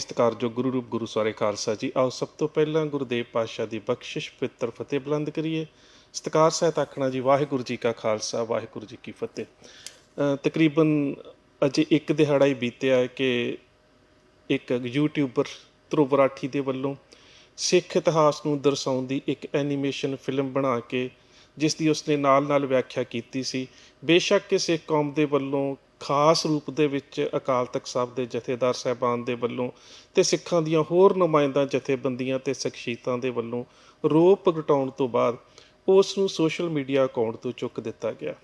ਸਤਿਕਾਰਯੋਗ ਗੁਰੂ ਰੂਪ ਗੁਰੂ ਸਾਰੇ ਖਾਲਸਾ ਜੀ, ਆਓ ਸਭ ਤੋਂ ਪਹਿਲਾਂ ਗੁਰਦੇਵ ਪਾਤਸ਼ਾਹ ਦੀ ਬਖਸ਼ਿਸ਼ ਪਿੱਤਰ ਫਤਿਹ ਬੁਲੰਦ ਕਰੀਏ। ਸਤਿਕਾਰ ਸਹਿਤ ਆਖਣਾ ਜੀ, ਵਾਹਿਗੁਰੂ ਜੀ ਕਾ ਖਾਲਸਾ, ਵਾਹਿਗੁਰੂ ਜੀ ਕੀ ਫਤਿਹ। ਤਕਰੀਬਨ ਅਜੇ ਇੱਕ ਦਿਹਾੜਾ ਹੀ ਬੀਤਿਆ ਕਿ ਇੱਕ ਯੂਟਿਊਬਰ ਧਰੁਵ ਰਾਠੀ ਦੇ ਵੱਲੋਂ ਸਿੱਖ ਇਤਿਹਾਸ ਨੂੰ ਦਰਸਾਉਂਦੀ ਇੱਕ ਐਨੀਮੇਸ਼ਨ ਫਿਲਮ ਬਣਾ ਕੇ, ਜਿਸ ਦੀ ਉਸਨੇ ਨਾਲ-ਨਾਲ ਵਿਆਖਿਆ ਕੀਤੀ ਸੀ। ਬੇਸ਼ੱਕ ਕਿ ਸਿੱਖ ਕੌਮ ਦੇ ਵੱਲੋਂ ਖਾਸ ਰੂਪ ਦੇ ਵਿੱਚ ਅਕਾਲ ਤਖਤ ਸਾਹਿਬ ਦੇ ਜਥੇਦਾਰ ਸਹਿਬਾਨ ਦੇ ਵੱਲੋਂ ਤੇ ਸਿੱਖਾਂ ਦੀਆਂ ਹੋਰ ਨੁਮਾਇੰਦਾ, ਜਥੇਬੰਦੀਆਂ ਤੇ ਸ਼ਖਸੀਅਤਾਂ ਦੇ ਵੱਲੋਂ ਰੋਪ ਪ੍ਰਗਟਾਉਣ ਤੋਂ ਬਾਅਦ ਉਸ ਨੂੰ ਸੋਸ਼ਲ ਮੀਡੀਆ ਅਕਾਊਂਟ ਤੋਂ ਚੁੱਕ ਦਿੱਤਾ ਗਿਆ।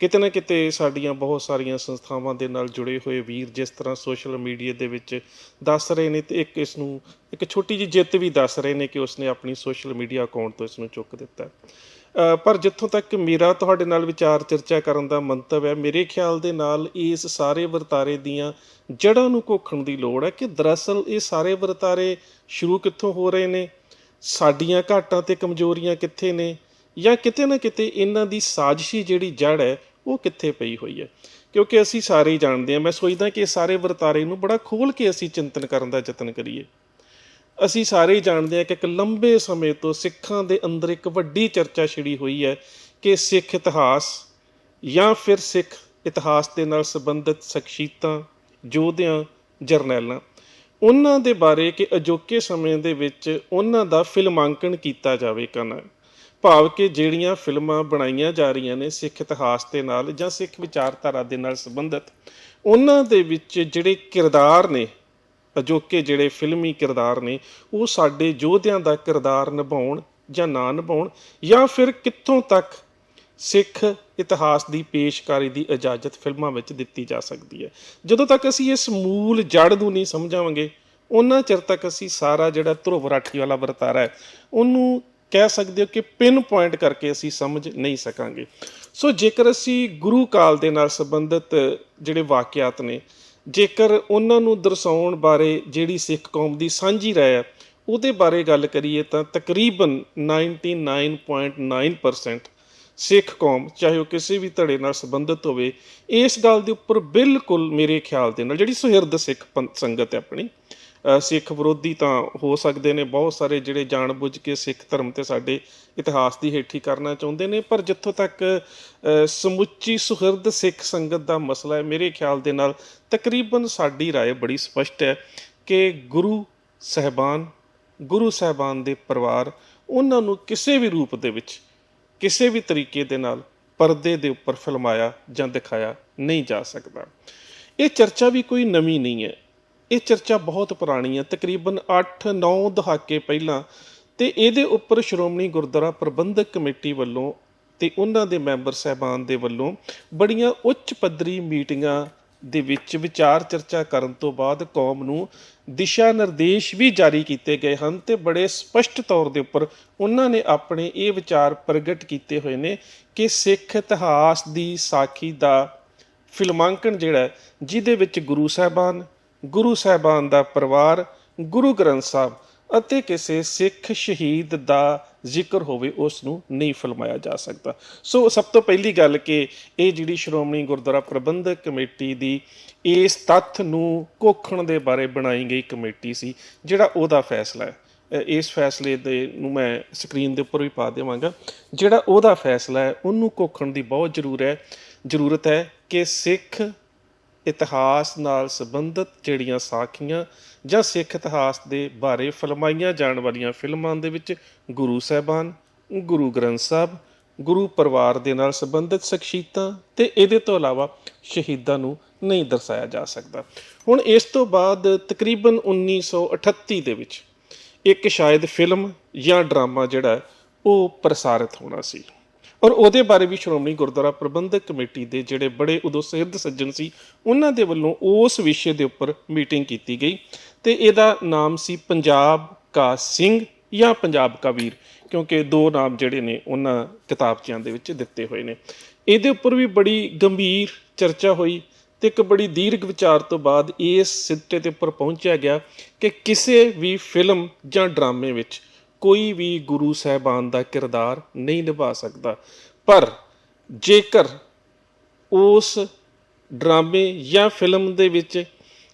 ਕਿਤੇ ਨਾ ਕਿਤੇ ਸਾਡੀਆਂ ਬਹੁਤ ਸਾਰੀਆਂ ਸੰਸਥਾਵਾਂ ਦੇ ਨਾਲ ਜੁੜੇ ਹੋਏ ਵੀਰ ਜਿਸ ਤਰ੍ਹਾਂ ਸੋਸ਼ਲ ਮੀਡੀਆ ਦੇ ਵਿੱਚ ਦੱਸ ਰਹੇ ਨੇ ਤੇ ਇੱਕ ਇਸ ਨੂੰ ਇੱਕ ਛੋਟੀ ਜਿਹੀ ਜਿੱਤ ਵੀ ਦੱਸ ਰਹੇ ਨੇ ਕਿ ਉਸਨੇ ਆਪਣੀ ਸੋਸ਼ਲ ਮੀਡੀਆ ਅਕਾਊਂਟ ਤੋਂ ਇਸ ਨੂੰ ਚੁੱਕ ਦਿੱਤਾ। ਪਰ ਜਿੱਥੋਂ ਤੱਕ ਮੇਰਾ ਤੁਹਾਡੇ ਨਾਲ ਵਿਚਾਰ ਚਰਚਾ ਕਰਨ ਦਾ ਮੰਤਵ ਹੈ, ਮੇਰੇ ਖਿਆਲ ਦੇ ਨਾਲ ਇਸ ਸਾਰੇ ਵਰਤਾਰੇ ਦੀਆਂ ਜੜ੍ਹਾਂ ਨੂੰ ਘੋਖਣ ਦੀ ਲੋੜ ਹੈ ਕਿ ਦਰਅਸਲ ਇਹ ਸਾਰੇ ਵਰਤਾਰੇ ਸ਼ੁਰੂ ਕਿੱਥੋਂ ਹੋ ਰਹੇ ਨੇ? ਸਾਡੀਆਂ ਘਾਟਾਂ ਤੇ ਕਮਜ਼ੋਰੀਆਂ ਕਿੱਥੇ ਨੇ? ਜਾਂ ਕਿਤੇ ਨਾ ਕਿਤੇ ਇਹਨਾਂ ਦੀ ਸਾਜ਼ਿਸ਼ੀ ਜਿਹੜੀ ਜੜ ਹੈ, ਉਹ ਕਿੱਥੇ ਪਈ ਹੋਈ ਹੈ? ਕਿਉਂਕਿ ਅਸੀਂ ਸਾਰੇ ਜਾਣਦੇ ਹਾਂ, ਮੈਂ ਸੋਚਦਾ ਕਿ ਇਹ ਸਾਰੇ ਵਰਤਾਰੇ ਨੂੰ ਬੜਾ ਖੋਲ ਕੇ ਅਸੀਂ ਚਿੰਤਨ ਕਰਨ ਦਾ ਯਤਨ ਕਰੀਏ। ਅਸੀਂ ਸਾਰੇ ਹੀ ਜਾਣਦੇ ਹਾਂ ਕਿ ਇੱਕ ਲੰਬੇ ਸਮੇਂ ਤੋਂ ਸਿੱਖਾਂ ਦੇ ਅੰਦਰ ਇੱਕ ਵੱਡੀ ਚਰਚਾ ਛਿੜੀ ਹੋਈ ਹੈ ਕਿ ਸਿੱਖ ਇਤਿਹਾਸ ਜਾਂ ਫਿਰ ਸਿੱਖ ਇਤਿਹਾਸ ਦੇ ਨਾਲ ਸੰਬੰਧਿਤ ਸ਼ਖਸੀਅਤਾਂ ਯੋਧਿਆਂ, ਜਰਨੈਲਾਂ। ਉਹਨਾਂ ਦੇ ਬਾਰੇ ਕਿ ਅਜੋਕੇ ਸਮੇਂ ਦੇ ਵਿੱਚ ਉਹਨਾਂ ਦਾ ਫਿਲਮਾਂਕਣ ਕੀਤਾ ਜਾਵੇ ਕਨਾ ਭਾਵ ਕਿ ਜਿਹੜੀਆਂ ਫਿਲਮਾਂ ਬਣਾਈਆਂ ਜਾ ਰਹੀਆਂ ਨੇ ਸਿੱਖ ਇਤਿਹਾਸ ਦੇ ਨਾਲ ਜਾਂ ਸਿੱਖ ਵਿਚਾਰਧਾਰਾ ਦੇ ਨਾਲ ਸੰਬੰਧਿਤ, ਉਹਨਾਂ ਦੇ ਵਿੱਚ ਜਿਹੜੇ ਕਿਰਦਾਰ ਨੇ ਅਜੋਕੇ ਜਿਹੜੇ ਫਿਲਮੀ ਕਿਰਦਾਰ ਨੇ, ਉਹ ਸਾਡੇ ਯੋਧਿਆਂ ਦਾ ਕਿਰਦਾਰ ਨਿਭਾਉਣ ਜਾਂ ਨਾ ਨਿਭਾਉਣ ਜਾਂ ਫਿਰ ਕਿੱਥੋਂ ਤੱਕ ਸਿੱਖ ਇਤਿਹਾਸ ਦੀ ਪੇਸ਼ਕਾਰੀ ਦੀ ਇਜਾਜ਼ਤ ਫਿਲਮਾਂ ਵਿੱਚ ਦਿੱਤੀ ਜਾ ਸਕਦੀ ਹੈ। ਜਦੋਂ ਤੱਕ ਅਸੀਂ ਇਸ ਮੂਲ ਜੜ ਨੂੰ ਨਹੀਂ ਸਮਝਾਵਾਂਗੇ ਉਹਨਾਂ ਚਿਰ ਤੱਕ ਅਸੀਂ ਸਾਰਾ ਜਿਹੜਾ ਧਰੁਵ ਰਾਠੀ ਵਾਲਾ ਵਰਤਾਰਾ ਹੈ, ਉਹਨੂੰ ਕਹਿ ਸਕਦੇ ਹੋ ਕਿ ਪਿਨ ਪੁਆਇੰਟ ਕਰਕੇ ਅਸੀਂ ਸਮਝ ਨਹੀਂ ਸਕਾਂਗੇ। ਸੋ ਜੇਕਰ ਅਸੀਂ ਗੁਰੂ ਕਾਲ ਦੇ ਨਾਲ ਸੰਬੰਧਿਤ ਜਿਹੜੇ ਵਾਕਿਆਤ ਨੇ ਜੇਕਰ ਉਹਨਾਂ ਨੂੰ ਦਰਸਾਉਣ ਬਾਰੇ ਜਿਹੜੀ ਸਿੱਖ ਕੌਮ ਦੀ ਸਾਂਝੀ ਰਾਏ ਹੈ, ਉਹਦੇ ਬਾਰੇ ਗੱਲ ਕਰੀਏ ਤਾਂ ਤਕਰੀਬਨ 99.9% ਸਿੱਖ ਕੌਮ, ਚਾਹੇ ਉਹ ਕਿਸੇ ਵੀ ਧੜੇ ਨਾਲ ਸੰਬੰਧਿਤ ਹੋਵੇ, ਇਸ ਗੱਲ ਦੇ ਉੱਪਰ ਬਿਲਕੁਲ ਮੇਰੇ ਖਿਆਲ ਦੇ ਨਾਲ, ਜਿਹੜੀ ਸੁਹਿਰਦ ਸਿੱਖ ਪੰਥ ਸੰਗਤ ਹੈ ਆਪਣੀ ਸਿੱਖ ਵਿਰੋਧੀ ਤਾਂ ਹੋ ਸਕਦੇ ਨੇ ਬਹੁਤ ਸਾਰੇ ਜਿਹੜੇ ਜਾਣਬੁੱਝ ਕੇ ਸਿੱਖ ਧਰਮ ਤੇ ਸਾਡੇ ਇਤਿਹਾਸ ਦੀ ਹੇਠੀ ਕਰਨਾ ਚਾਹੁੰਦੇ ਨੇ ਪਰ ਜਿੱਥੋਂ ਤੱਕ ਅ, ਸਮੁੱਚੀ ਸੁਹਿਰਦ ਸਿੱਖ ਸੰਗਤ ਦਾ ਮਸਲਾ ਹੈ ਮੇਰੇ ਖਿਆਲ ਦੇ ਨਾਲ ਤਕਰੀਬਨ ਸਾਡੀ رائے ਬੜੀ ਸਪਸ਼ਟ ਹੈ ਕਿ ਗੁਰੂ ਸਹਿਬਾਨ ਗੁਰੂ ਸਹਿਬਾਨ ਦੇ ਪਰਿਵਾਰ ਉਹਨਾਂ ਨੂੰ ਕਿਸੇ ਵੀ ਰੂਪ ਦੇ ਵਿੱਚ ਕਿਸੇ ਵੀ ਤਰੀਕੇ ਦੇ ਨਾਲ ਪਰਦੇ ਦੇ ਉੱਪਰ ਫਿਲਮਾਇਆ ਜਾਂ ਦਿਖਾਇਆ ਨਹੀਂ ਜਾ ਸਕਦਾ ਇਹ ਚਰਚਾ ਵੀ ਕੋਈ ਨਵੀਂ ਨਹੀਂ ਹੈ ਇਹ ਚਰਚਾ ਬਹੁਤ ਪੁਰਾਣੀ ਹੈ, ਤਕਰੀਬਨ 8-9 ਦਹਾਕੇ ਪਹਿਲਾਂ ਤੇ ਇਹਦੇ ਉੱਪਰ ਸ਼੍ਰੋਮਣੀ ਗੁਰਦੁਆਰਾ ਪ੍ਰਬੰਧਕ ਕਮੇਟੀ ਵੱਲੋਂ ਤੇ ਉਹਨਾਂ ਦੇ ਮੈਂਬਰ ਸਹਿਬਾਨ ਦੇ ਵੱਲੋਂ ਬੜੀਆਂ ਉੱਚ ਪੱਧਰੀ ਮੀਟਿੰਗਾਂ ਦੇ ਵਿੱਚ ਵਿਚਾਰ ਚਰਚਾ ਕਰਨ ਤੋਂ ਬਾਅਦ ਕੌਮ ਨੂੰ ਦਿਸ਼ਾ ਨਿਰਦੇਸ਼ ਵੀ ਜਾਰੀ ਕੀਤੇ ਗਏ ਹਨ ਤੇ ਬੜੇ ਸਪਸ਼ਟ ਤੌਰ ਦੇ ਉੱਪਰ ਉਹਨਾਂ ਨੇ ਆਪਣੇ ਇਹ ਵਿਚਾਰ ਪ੍ਰਗਟ ਕੀਤੇ ਹੋਏ ਨੇ ਕਿ ਸਿੱਖ ਇਤਿਹਾਸ ਦੀ ਸਾਖੀ ਦਾ ਫਿਲਮਾਂਕਣ ਜਿਹੜਾ ਜਿਹਦੇ ਵਿੱਚ ਗੁਰੂ ਸਾਹਿਬਾਨ ਗੁਰੂ ਸਾਹਿਬਾਨ ਦਾ ਪਰਿਵਾਰ, ਗੁਰੂ ਗ੍ਰੰਥ ਸਾਹਿਬ ਅਤੇ ਕਿਸੇ ਸਿੱਖ ਸ਼ਹੀਦ ਦਾ ਜ਼ਿਕਰ ਹੋਵੇ, ਉਸ ਨੂੰ ਨਹੀਂ ਫਲਮਾਇਆ ਜਾ ਸਕਦਾ। ਸੋ ਸਭ ਤੋਂ ਪਹਿਲੀ ਗੱਲ ਕਿ ਇਹ ਜਿਹੜੀ ਸ਼੍ਰੋਮਣੀ ਗੁਰਦੁਆਰਾ ਪ੍ਰਬੰਧਕ ਕਮੇਟੀ ਦੀ ਇਸ ਤੱਥ ਨੂੰ ਕੋਖਣ ਦੇ ਬਾਰੇ ਬਣਾਈ ਗਈ ਕਮੇਟੀ ਸੀ, ਜਿਹੜਾ ਉਹਦਾ ਫੈਸਲਾ ਹੈ। ਇਸ ਫੈਸਲੇ ਦੇ ਨੂੰ ਮੈਂ ਸਕਰੀਨ ਦੇ ਉੱਪਰ ਵੀ ਪਾ ਦੇਵਾਂਗਾ। ਜਿਹੜਾ ਉਹਦਾ ਫੈਸਲਾ ਹੈ, ਉਹਨੂੰ ਕੋਖਣ ਦੀ ਬਹੁਤ ਜ਼ਰੂਰ ਹੈ। ਜ਼ਰੂਰਤ ਹੈ ਕਿ ਸਿੱਖ ਇਤਿਹਾਸ ਨਾਲ ਸੰਬੰਧਿਤ ਜਿਹੜੀਆਂ ਸਾਖੀਆਂ ਜਾਂ ਸਿੱਖ ਇਤਿਹਾਸ ਦੇ ਬਾਰੇ ਫਲਮਾਈਆਂ ਜਾਣ ਵਾਲੀਆਂ ਫਿਲਮਾਂ ਦੇ ਵਿੱਚ ਗੁਰੂ ਸਾਹਿਬਾਨ, ਗੁਰੂ ਗ੍ਰੰਥ ਸਾਹਿਬ, ਗੁਰੂ ਪਰਿਵਾਰ ਦੇ ਨਾਲ ਸੰਬੰਧਿਤ ਸ਼ਖਸੀਅਤਾਂ ਤੇ ਇਹਦੇ ਤੋਂ ਇਲਾਵਾ ਸ਼ਹੀਦਾਂ ਨੂੰ ਨਹੀਂ ਦਰਸਾਇਆ ਜਾ ਸਕਦਾ। ਹੁਣ ਇਸ ਤੋਂ ਬਾਅਦ ਤਕਰੀਬਨ 1938 ਦੇ ਵਿੱਚ ਇੱਕ ਸ਼ਾਇਦ ਫਿਲਮ ਜਾਂ ਡਰਾਮਾ ਜਿਹੜਾ ਉਹ ਪ੍ਰਸਾਰਿਤ ਹੋਣਾ ਸੀ। ਔਰ ਉਹਦੇ ਬਾਰੇ ਵੀ ਸ਼੍ਰੋਮਣੀ ਗੁਰਦੁਆਰਾ ਪ੍ਰਬੰਧਕ ਕਮੇਟੀ ਦੇ ਜਿਹੜੇ ਬੜੇ ਉਦੋਂ ਸਿੱਧ ਸੱਜਣ ਸੀ, ਉਹਨਾਂ ਦੇ ਵੱਲੋਂ ਉਸ ਵਿਸ਼ੇ ਦੇ ਉੱਪਰ ਮੀਟਿੰਗ ਕੀਤੀ ਗਈ ਤੇ ਇਹਦਾ ਨਾਮ ਸੀ ਪੰਜਾਬ ਕਾ ਸਿੰਘ ਜਾਂ ਪੰਜਾਬ ਕਾ ਵੀਰ, ਕਿਉਂਕਿ ਦੋ ਨਾਮ ਜਿਹੜੇ ਨੇ ਉਹਨਾਂ ਕਿਤਾਬਚਿਆਂ ਦੇ ਵਿੱਚ ਦਿੱਤੇ ਹੋਏ ਨੇ। ਇਹਦੇ ਉੱਪਰ ਵੀ ਬੜੀ ਗੰਭੀਰ ਚਰਚਾ ਹੋਈ ਤੇ ਇੱਕ ਬੜੀ ਦੀਰਘ ਵਿਚਾਰ ਤੋਂ ਬਾਅਦ ਇਸ ਸਿੱਟੇ ਤੇ ਉੱਪਰ ਪਹੁੰਚਿਆ ਗਿਆ ਕਿ ਕਿਸੇ ਵੀ ਫਿਲਮ ਜਾਂ ਡਰਾਮੇ ਵਿੱਚ ਕੋਈ ਵੀ ਗੁਰੂ ਸਾਹਿਬਾਨ ਦਾ ਕਿਰਦਾਰ ਨਹੀਂ ਨਿਭਾ ਸਕਦਾ। ਪਰ ਜੇਕਰ ਉਸ ਡਰਾਮੇ ਜਾਂ ਫਿਲਮ ਦੇ ਵਿੱਚ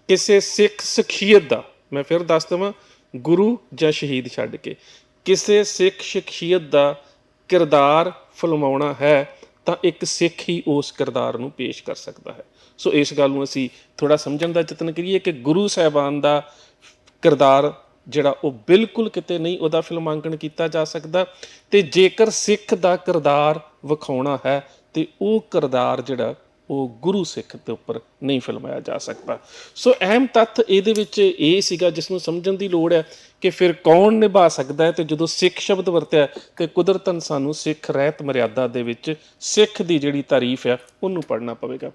ਕਿਸੇ ਸਿੱਖ ਸ਼ਖਸੀਅਤ ਦਾ, ਮੈਂ ਫਿਰ ਦੱਸ ਦਵਾਂ, ਗੁਰੂ ਜਾਂ ਸ਼ਹੀਦ ਛੱਡ ਕੇ ਕਿਸੇ ਸਿੱਖ ਸ਼ਖਸੀਅਤ ਦਾ ਕਿਰਦਾਰ ਫਿਲਮਾਉਣਾ ਹੈ, ਤਾਂ ਇੱਕ ਸਿੱਖ ਹੀ ਉਸ ਕਿਰਦਾਰ ਨੂੰ ਪੇਸ਼ ਕਰ ਸਕਦਾ ਹੈ। ਸੋ ਇਸ ਗੱਲ ਨੂੰ ਅਸੀਂ ਥੋੜਾ ਸਮਝਣ ਦਾ ਯਤਨ ਕਰੀਏ ਕਿ ਗੁਰੂ ਸਾਹਿਬਾਨ ਦਾ ਕਿਰਦਾਰ ਜਿਹੜਾ ਉਹ ਬਿਲਕੁਲ ਕਿਤੇ ਨਹੀਂ ਉਹਦਾ ਫਿਲਮਾਂਕਣ ਕੀਤਾ ਜਾ ਸਕਦਾ ਤੇ ਜੇਕਰ ਸਿੱਖ ਦਾ ਕਿਰਦਾਰ ਵਿਖਾਉਣਾ ਹੈ ਤੇ ਉਹ ਕਿਰਦਾਰ ਜਿਹੜਾ ਉਹ ਗੁਰੂ ਸਿੱਖ ਦੇ ਉੱਪਰ ਨਹੀਂ ਫਿਲਮਾਇਆ ਜਾ ਸਕਦਾ। ਸੋ ਅਹਿਮ ਤੱਥ ਇਹਦੇ ਵਿੱਚ ਇਹ ਸੀਗਾ ਜਿਸ ਨੂੰ ਸਮਝਣ ਦੀ ਲੋੜ ਹੈ ਕਿ ਫਿਰ ਕੌਣ ਨਿਭਾ ਸਕਦਾ ਹੈ ਤੇ ਜਦੋਂ ਸਿੱਖ ਸ਼ਬਦ ਵਰਤਿਆ ਹੈ, ਤੇ ਕੁਦਰਤਨ ਸਾਨੂੰ ਸਿੱਖ ਰਹਿਤ ਮਰਿਆਦਾ ਦੇ ਵਿੱਚ ਸਿੱਖ ਦੀ ਜਿਹੜੀ ਤਾਰੀਫ ਹੈ ਉਹਨੂੰ ਪੜ੍ਹਨਾ ਪਵੇਗਾ।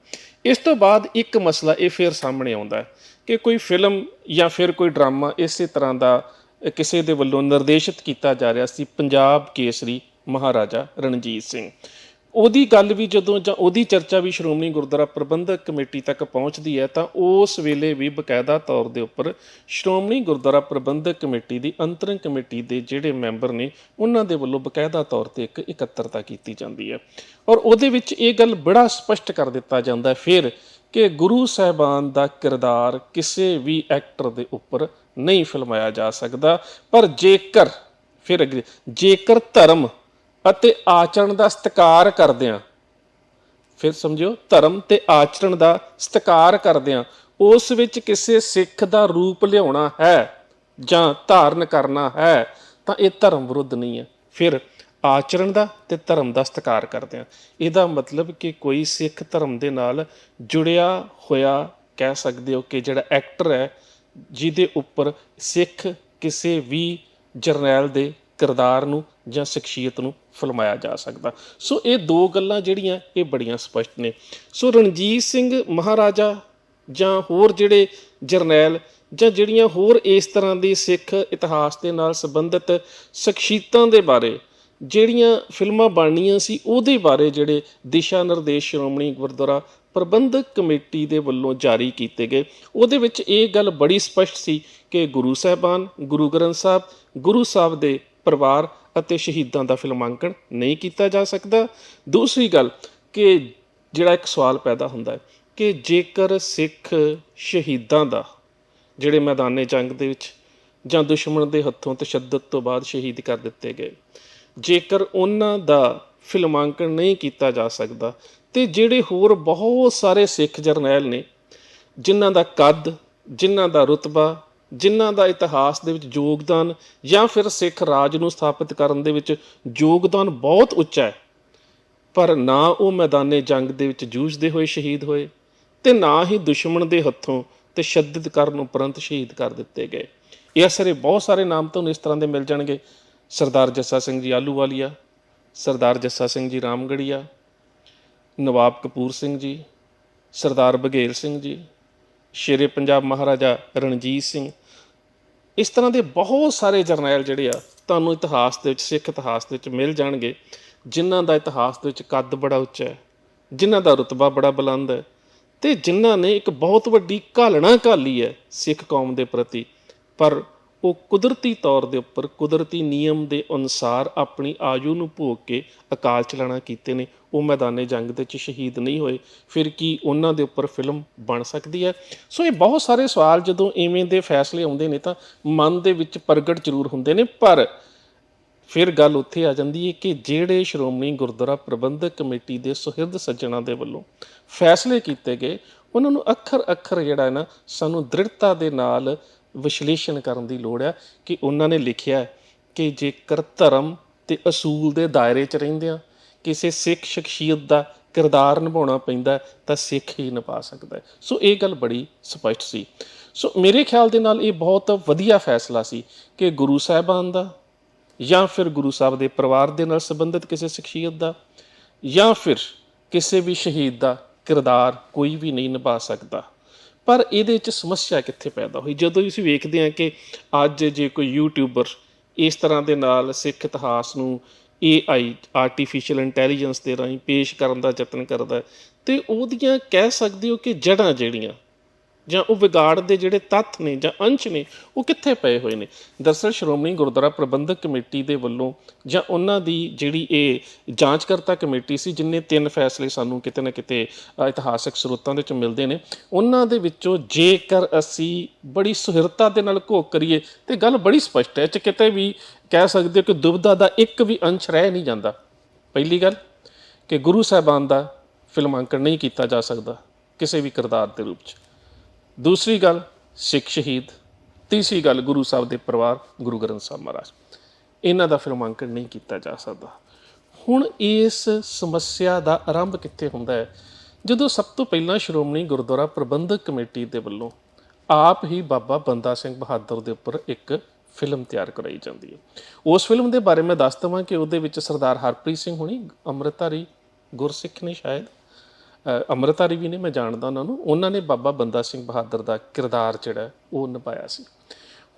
ਇਸ ਤੋਂ ਬਾਅਦ ਇੱਕ ਮਸਲਾ ਇਹ ਫਿਰ ਸਾਹਮਣੇ ਆਉਂਦਾ ਹੈ ਕਿ ਕੋਈ ਫਿਲਮ ਜਾਂ ਫਿਰ ਕੋਈ ਡਰਾਮਾ ਇਸੇ ਤਰ੍ਹਾਂ ਦਾ ਕਿਸੇ ਦੇ ਵੱਲੋਂ ਨਿਰਦੇਸ਼ਿਤ ਕੀਤਾ ਜਾ ਰਿਹਾ ਸੀ ਪੰਜਾਬ ਕੇਸਰੀ ਮਹਾਰਾਜਾ ਰਣਜੀਤ ਸਿੰਘ। ਉਹਦੀ ਗੱਲ ਵੀ ਜਦੋਂ ਜਾਂ ਉਹਦੀ ਚਰਚਾ ਵੀ ਸ਼੍ਰੋਮਣੀ ਗੁਰਦੁਆਰਾ ਪ੍ਰਬੰਧਕ ਕਮੇਟੀ ਤੱਕ ਪਹੁੰਚਦੀ ਹੈ ਤਾਂ ਉਸ ਵੇਲੇ ਵੀ ਬਕਾਇਦਾ ਤੌਰ ਦੇ ਉੱਪਰ ਸ਼੍ਰੋਮਣੀ ਗੁਰਦੁਆਰਾ ਪ੍ਰਬੰਧਕ ਕਮੇਟੀ ਦੀ ਅੰਤਰੰਗ ਕਮੇਟੀ ਦੇ ਜਿਹੜੇ ਮੈਂਬਰ ਨੇ ਉਹਨਾਂ ਦੇ ਵੱਲੋਂ ਬਕਾਇਦਾ ਤੌਰ ਤੇ ਇੱਕ ਇਕੱਤਰਤਾ ਕੀਤੀ ਜਾਂਦੀ ਹੈ। ਔਰ ਉਹਦੇ ਵਿੱਚ ਇਹ ਗੱਲ ਬੜਾ ਸਪਸ਼ਟ ਕਰ ਦਿੱਤਾ ਜਾਂਦਾ ਹੈ। ਫਿਰ ਕਿ ਗੁਰੂ ਸਾਹਿਬਾਨ ਦਾ ਕਿਰਦਾਰ ਕਿਸੇ ਵੀ ਐਕਟਰ ਦੇ ਉੱਪਰ ਨਹੀਂ ਫਿਲਮਾਇਆ ਜਾ ਸਕਦਾ, ਪਰ ਜੇਕਰ, ਫਿਰ ਅਗਲੇ ਜੇਕਰ ਧਰਮ ਅਤੇ ਆਚਰਣ ਦਾ ਸਤਿਕਾਰ ਕਰਦਿਆਂ ਫਿਰ ਸਮਝਿਓ, ਧਰਮ ਤੇ ਆਚਰਣ ਦਾ ਸਤਿਕਾਰ ਕਰਦਿਆਂ ਉਸ ਵਿੱਚ ਕਿਸੇ ਸਿੱਖ ਦਾ ਰੂਪ ਲਿਆਉਣਾ ਹੈ ਜਾਂ ਧਾਰਨ ਕਰਨਾ ਹੈ, ਤਾਂ ਇਹ ਧਰਮ ਵਿਰੁੱਧ ਨਹੀਂ ਹੈ। ਫਿਰ ਆਚਰਣ ਦਾ ਤੇ ਧਰਮ ਦਾ ਸਤਿਕਾਰ ਕਰਦੇ ਕਰਦਿਆਂ ਇਹਦਾ ਮਤਲਬ ਕਿ ਕੋਈ ਸਿੱਖ ਧਰਮ ਦੇ ਨਾਲ ਜੁੜਿਆ, ਹੋਇਆ ਕਹਿ ਸਕਦੇ ਹੋ ਕਿ ਜਿਹੜਾ ਐਕਟਰ ਹੈ, ਜਿਹਦੇ ਉੱਪਰ ਸਿੱਖ ਕਿਸੇ ਵੀ ਜਰਨੈਲ ਦੇ ਕਿਰਦਾਰ ਨੂੰ ਜਾਂ ਸ਼ਖਸੀਅਤ ਨੂੰ ਫਲਮਾਇਆ ਜਾ ਸਕਦਾ। ਸੋ ਇਹ ਦੋ ਗੱਲਾਂ ਜਿਹੜੀਆਂ ਇਹ ਬੜੀਆਂ ਸਪਸ਼ਟ ਨੇ। ਸੋ ਰਣਜੀਤ ਸਿੰਘ ਮਹਾਰਾਜਾ ਜਾਂ ਹੋਰ ਜਿਹੜੇ ਜਰਨੈਲ ਜਾਂ ਜਿਹੜੀਆਂ ਹੋਰ ਇਸ ਤਰ੍ਹਾਂ ਦੀ ਸਿੱਖ ਇਤਿਹਾਸ ਦੇ ਨਾਲ ਸੰਬੰਧਿਤ ਸ਼ਖਸੀਅਤਾਂ ਦੇ ਬਾਰੇ ਜਿਹੜੀਆਂ ਫਿਲਮਾਂ ਬਣਨੀਆਂ ਸੀ ਉਹਦੇ ਬਾਰੇ ਜਿਹੜੇ ਦਿਸ਼ਾ ਨਿਰਦੇਸ਼ ਸ਼੍ਰੋਮਣੀ ਗੁਰਦੁਆਰਾ ਪ੍ਰਬੰਧਕ ਕਮੇਟੀ ਦੇ ਵੱਲੋਂ ਜਾਰੀ ਕੀਤੇ ਗਏ, ਉਹਦੇ ਵਿੱਚ ਇਹ ਗੱਲ ਬੜੀ ਸਪਸ਼ਟ ਸੀ ਕਿ ਗੁਰੂ ਸਾਹਿਬਾਨ, ਗੁਰੂ ਗ੍ਰੰਥ ਸਾਹਿਬ, ਗੁਰੂ ਸਾਹਿਬ ਦੇ ਪਰਿਵਾਰ ਅਤੇ ਸ਼ਹੀਦਾਂ ਦਾ ਫਿਲਮਾਂਕਣ ਨਹੀਂ ਕੀਤਾ ਜਾ ਸਕਦਾ। ਦੂਸਰੀ ਗੱਲ ਕਿ ਜਿਹੜਾ ਇੱਕ ਸਵਾਲ ਪੈਦਾ ਹੁੰਦਾ ਹੈ ਕਿ ਜੇਕਰ ਸਿੱਖ ਸ਼ਹੀਦਾਂ ਦਾ ਜਿਹੜੇ ਮੈਦਾਨੇ ਜੰਗ ਦੇ ਵਿੱਚ ਜਾਂ ਦੁਸ਼ਮਣ ਦੇ ਹੱਥੋਂ ਤਸ਼ੱਦਦ ਤੋਂ ਬਾਅਦ ਸ਼ਹੀਦ ਕਰ ਦਿੱਤੇ ਗਏ ਜੇਕਰ ਉਹਨਾਂ ਦਾ ਫਿਲਮਾਂਕਣ ਨਹੀਂ ਕੀਤਾ ਜਾ ਸਕਦਾ, ਤੇ ਜਿਹੜੇ ਹੋਰ ਬਹੁਤ ਸਾਰੇ ਸਿੱਖ ਜਰਨੈਲ ਨੇ, ਜਿਨ੍ਹਾਂ ਦਾ ਕੱਦ, ਜਿਨ੍ਹਾਂ ਦਾ ਰੁਤਬਾ, ਜਿਨ੍ਹਾਂ ਦਾ ਇਤਿਹਾਸ ਦੇ ਵਿੱਚ ਯੋਗਦਾਨ ਜਾਂ ਫਿਰ ਸਿੱਖ ਰਾਜ ਨੂੰ ਸਥਾਪਿਤ ਕਰਨ ਦੇ ਵਿੱਚ ਯੋਗਦਾਨ ਬਹੁਤ ਉੱਚਾ ਹੈ, ਪਰ ਨਾ ਉਹ ਮੈਦਾਨੇ ਜੰਗ ਦੇ ਵਿੱਚ ਜੂਝਦੇ ਹੋਏ ਸ਼ਹੀਦ ਹੋਏ ਤੇ ਨਾ ਹੀ ਦੁਸ਼ਮਣ ਦੇ ਹੱਥੋਂ ਤਸ਼ੱਦਦ ਕਰਨ ਉਪਰੰਤ ਸ਼ਹੀਦ ਕਰ ਦਿੱਤੇ ਗਏ। ਇਹ ਅਸਰੇ ਬਹੁਤ ਸਾਰੇ ਨਾਮ ਤੁਹਾਨੂੰ ਇਸ ਤਰ੍ਹਾਂ ਦੇ ਮਿਲ ਜਾਣਗੇ। ਸਰਦਾਰ ਜੱਸਾ ਸਿੰਘ ਜੀ ਆਲੂਵਾਲੀਆ ਸਰਦਾਰ ਜੱਸਾ ਸਿੰਘ ਜੀ ਰਾਮਗੜੀਆ, ਨਵਾਬ ਕਪੂਰ ਸਿੰਘ ਜੀ, ਸਰਦਾਰ ਬਘੇਲ ਸਿੰਘ ਜੀ, ਸ਼ੇਰੇ ਪੰਜਾਬ ਮਹਾਰਾਜਾ ਰਣਜੀਤ ਸਿੰਘ। ਇਸ ਤਰ੍ਹਾਂ ਦੇ ਬਹੁਤ ਸਾਰੇ ਜਰਨੈਲ ਜਿਹੜੇ ਆ, ਤੁਹਾਨੂੰ ਇਤਿਹਾਸ ਦੇ ਵਿੱਚ, ਸਿੱਖ ਇਤਿਹਾਸ ਦੇ ਵਿੱਚ ਮਿਲ ਜਾਣਗੇ, ਜਿਨ੍ਹਾਂ ਦਾ ਇਤਿਹਾਸ ਦੇ ਵਿੱਚ ਕੱਦ ਬੜਾ ਉੱਚਾ ਹੈ, ਜਿਨ੍ਹਾਂ ਦਾ ਰੁਤਬਾ ਬੜਾ ਬੁਲੰਦ ਹੈ, ਤੇ ਜਿਨ੍ਹਾਂ ਨੇ ਇੱਕ ਬਹੁਤ ਵੱਡੀ ਘਾਲਣਾ ਘਾਲੀ ਹੈ ਸਿੱਖ ਕੌਮ ਦੇ ਪ੍ਰਤੀ। ਪਰ ਉਹ ਕੁਦਰਤੀ ਤੌਰ ਦੇ ਉੱਪਰ, ਕੁਦਰਤੀ ਨਿਯਮ ਦੇ ਅਨੁਸਾਰ ਆਪਣੀ ਆਯੂ ਨੂੰ ਭੋਗ ਕੇ ਅਕਾਲ ਚਲਾਣਾ ਕੀਤੇ ਨੇ। ਉਹ ਮੈਦਾਨੇ ਜੰਗ ਦੇ ਵਿੱਚ ਸ਼ਹੀਦ ਨਹੀਂ ਹੋਏ। ਫਿਰ ਕੀ ਉਹਨਾਂ ਦੇ ਉੱਪਰ ਫਿਲਮ ਬਣ ਸਕਦੀ ਹੈ? ਸੋ ਇਹ ਬਹੁਤ ਸਾਰੇ ਸਵਾਲ ਜਦੋਂ ਇਵੇਂ ਦੇ ਫੈਸਲੇ ਆਉਂਦੇ ਨੇ ਤਾਂ ਮਨ ਦੇ ਵਿੱਚ ਪ੍ਰਗਟ ਜ਼ਰੂਰ ਹੁੰਦੇ ਨੇ। ਪਰ ਫਿਰ ਗੱਲ ਉੱਥੇ ਆ ਜਾਂਦੀ ਹੈ ਕਿ ਜਿਹੜੇ ਸ਼੍ਰੋਮਣੀ ਗੁਰਦੁਆਰਾ ਪ੍ਰਬੰਧਕ ਕਮੇਟੀ ਦੇ ਸੁਹਿਰਦ ਸੱਜਣਾ ਦੇ ਵੱਲੋਂ ਫੈਸਲੇ ਕੀਤੇ ਗਏ, ਉਹਨਾਂ ਨੂੰ ਅੱਖਰ ਅੱਖਰ ਜਿਹੜਾ ਹੈ ਨਾ, ਸਾਨੂੰ ਦ੍ਰਿੜਤਾ ਦੇ ਨਾਲ ਵਿਸ਼ਲੇਸ਼ਣ ਕਰਨ ਦੀ ਲੋੜ ਹੈ ਕਿ ਉਹਨਾਂ ਨੇ ਲਿਖਿਆ ਕਿ ਜੇਕਰ ਧਰਮ ਤੇ ਅਸੂਲ ਦੇ ਦਾਇਰੇ 'ਚ ਰਹਿੰਦਿਆਂ ਕਿਸੇ ਸਿੱਖ ਸ਼ਖਸੀਅਤ ਦਾ ਕਿਰਦਾਰ ਨਿਭਾਉਣਾ ਪੈਂਦਾ ਤਾਂ ਸਿੱਖ ਹੀ ਨਿਭਾ ਸਕਦਾ ਸੋ ਇਹ ਗੱਲ ਬੜੀ ਸਪਸ਼ਟ ਸੀ। ਸੋ ਮੇਰੇ ਖਿਆਲ ਦੇ ਨਾਲ ਇਹ ਬਹੁਤ ਵਧੀਆ ਫੈਸਲਾ ਸੀ ਕਿ ਗੁਰੂ ਸਾਹਿਬਾਨ ਦਾ ਜਾਂ ਫਿਰ ਗੁਰੂ ਸਾਹਿਬ ਦੇ ਪਰਿਵਾਰ ਦੇ ਨਾਲ ਸੰਬੰਧਿਤ ਕਿਸੇ ਸ਼ਖਸੀਅਤ ਦਾ ਜਾਂ ਫਿਰ ਕਿਸੇ ਵੀ ਸ਼ਹੀਦ ਦਾ ਕਿਰਦਾਰ ਕੋਈ ਵੀ ਨਹੀਂ ਨਿਭਾ ਸਕਦਾ। ਪਰ ਇਹਦੇ ਵਿੱਚ ਸਮੱਸਿਆ ਕਿੱਥੇ ਪੈਦਾ ਹੋਈ? ਜਦੋਂ ਅਸੀਂ ਵੇਖਦੇ ਹਾਂ ਕਿ ਅੱਜ ਜੇ ਕੋਈ ਯੂਟਿਊਬਰ ਇਸ ਤਰ੍ਹਾਂ ਦੇ ਨਾਲ ਸਿੱਖ ਇਤਿਹਾਸ ਨੂੰ AI ਆਰਟੀਫੀਸ਼ੀਅਲ ਇੰਟੈਲੀਜੈਂਸ ਦੇ ਰਾਹੀਂ ਪੇਸ਼ ਕਰਨ ਦਾ ਯਤਨ ਕਰਦਾ ਹੈ, ਤੇ ਉਹਦੀਆਂ ਕਹਿ ਸਕਦੇ ਹੋ ਕਿ ਜੜਾਂ ਜਿਹੜੀਆਂ ਜਾਂ ਉਹ ਵਿਗਾੜ ਦੇ ਜਿਹੜੇ ਤੱਥ ਨੇ ਜਾਂ ਅੰਸ਼ ਨੇ, ਉਹ ਕਿੱਥੇ ਪਏ ਹੋਏ ਨੇ? ਦਰਅਸਲ ਸ਼੍ਰੋਮਣੀ ਗੁਰਦੁਆਰਾ ਪ੍ਰਬੰਧਕ ਕਮੇਟੀ ਦੇ ਵੱਲੋਂ ਜਾਂ ਉਹਨਾਂ ਦੀ ਜਿਹੜੀ ਇਹ ਜਾਂਚਕਰਤਾ ਕਮੇਟੀ ਸੀ, ਜਿਨੇ ਤਿੰਨ ਫੈਸਲੇ ਸਾਨੂੰ ਕਿਤੇ ਨਾ ਕਿਤੇ ਇਤਿਹਾਸਕ ਸਰੋਤਾਂ ਦੇ ਵਿੱਚ ਮਿਲਦੇ ਨੇ, ਉਹਨਾਂ ਦੇ ਵਿੱਚੋਂ ਜੇਕਰ ਅਸੀਂ ਬੜੀ ਸੁਹਿਰਤਾ ਦੇ ਨਾਲ ਘੋਖ ਕਰੀਏ, ਤੇ ਗੱਲ ਬੜੀ ਸਪਸ਼ਟ ਹੈ, ਇਹ 'ਚ ਕਿਤੇ ਵੀ ਕਹਿ ਸਕਦੇ ਹੋ ਕਿ ਦੁਬਿਧਾ ਦਾ ਇੱਕ ਵੀ ਅੰਸ਼ ਰਹਿ ਨਹੀਂ ਜਾਂਦਾ। ਪਹਿਲੀ ਗੱਲ, ਕਿ ਗੁਰੂ ਸਾਹਿਬਾਨ ਦਾ ਫਿਲਮਾਂਕਣ ਨਹੀਂ ਕੀਤਾ ਜਾ ਸਕਦਾ, ਕਿਸੇ ਵੀ ਕਿਰਦਾਰ ਦੇ ਰੂਪ 'ਚ। ਦੂਸਰੀ ਗੱਲ, ਸਿੱਖ ਸ਼ਹੀਦ। ਤੀਸਰੀ ਗੱਲ, ਗੁਰੂ ਸਾਹਿਬ ਦੇ ਪਰਿਵਾਰ, ਗੁਰੂ ਗ੍ਰੰਥ ਸਾਹਿਬ ਮਹਾਰਾਜ। ਇਹਨਾਂ ਦਾ ਫਿਲਮਾਂਕਣ ਨਹੀਂ ਕੀਤਾ ਜਾ ਸਕਦਾ। ਹੁਣ ਇਸ ਸਮੱਸਿਆ ਦਾ ਆਰੰਭ ਕਿੱਥੇ ਹੁੰਦਾ ਹੈ? ਜਦੋਂ ਸਭ ਤੋਂ ਪਹਿਲਾਂ ਸ਼੍ਰੋਮਣੀ ਗੁਰਦੁਆਰਾ ਪ੍ਰਬੰਧਕ ਕਮੇਟੀ ਦੇ ਵੱਲੋਂ ਆਪ ਹੀ ਬਾਬਾ ਬੰਦਾ ਸਿੰਘ ਬਹਾਦਰ ਦੇ ਉੱਪਰ ਇੱਕ ਫਿਲਮ ਤਿਆਰ ਕਰਾਈ ਜਾਂਦੀ ਹੈ। ਉਸ ਫਿਲਮ ਦੇ ਬਾਰੇ ਮੈਂ ਦੱਸ ਦਵਾਂ ਕਿ ਉਹਦੇ ਵਿੱਚ ਸਰਦਾਰ ਹਰਪ੍ਰੀਤ ਸਿੰਘ ਹੁਣੀ, ਅੰਮ੍ਰਿਤਧਾਰੀ ਗੁਰਸਿੱਖ ਨੇ ਸ਼ਾਇਦ ਅ, ਅੰਮ੍ਰਿਤਧਾਰੀ ਵੀ ਨੇ ਮੈਂ ਜਾਣਦਾ ਉਹਨਾਂ ਨੂੰ। ਉਹਨਾਂ ਨੇ ਬਾਬਾ ਬੰਦਾ ਸਿੰਘ ਬਹਾਦਰ ਦਾ ਕਿਰਦਾਰ ਜਿਹੜਾ ਉਹ ਨਿਭਾਇਆ ਸੀ।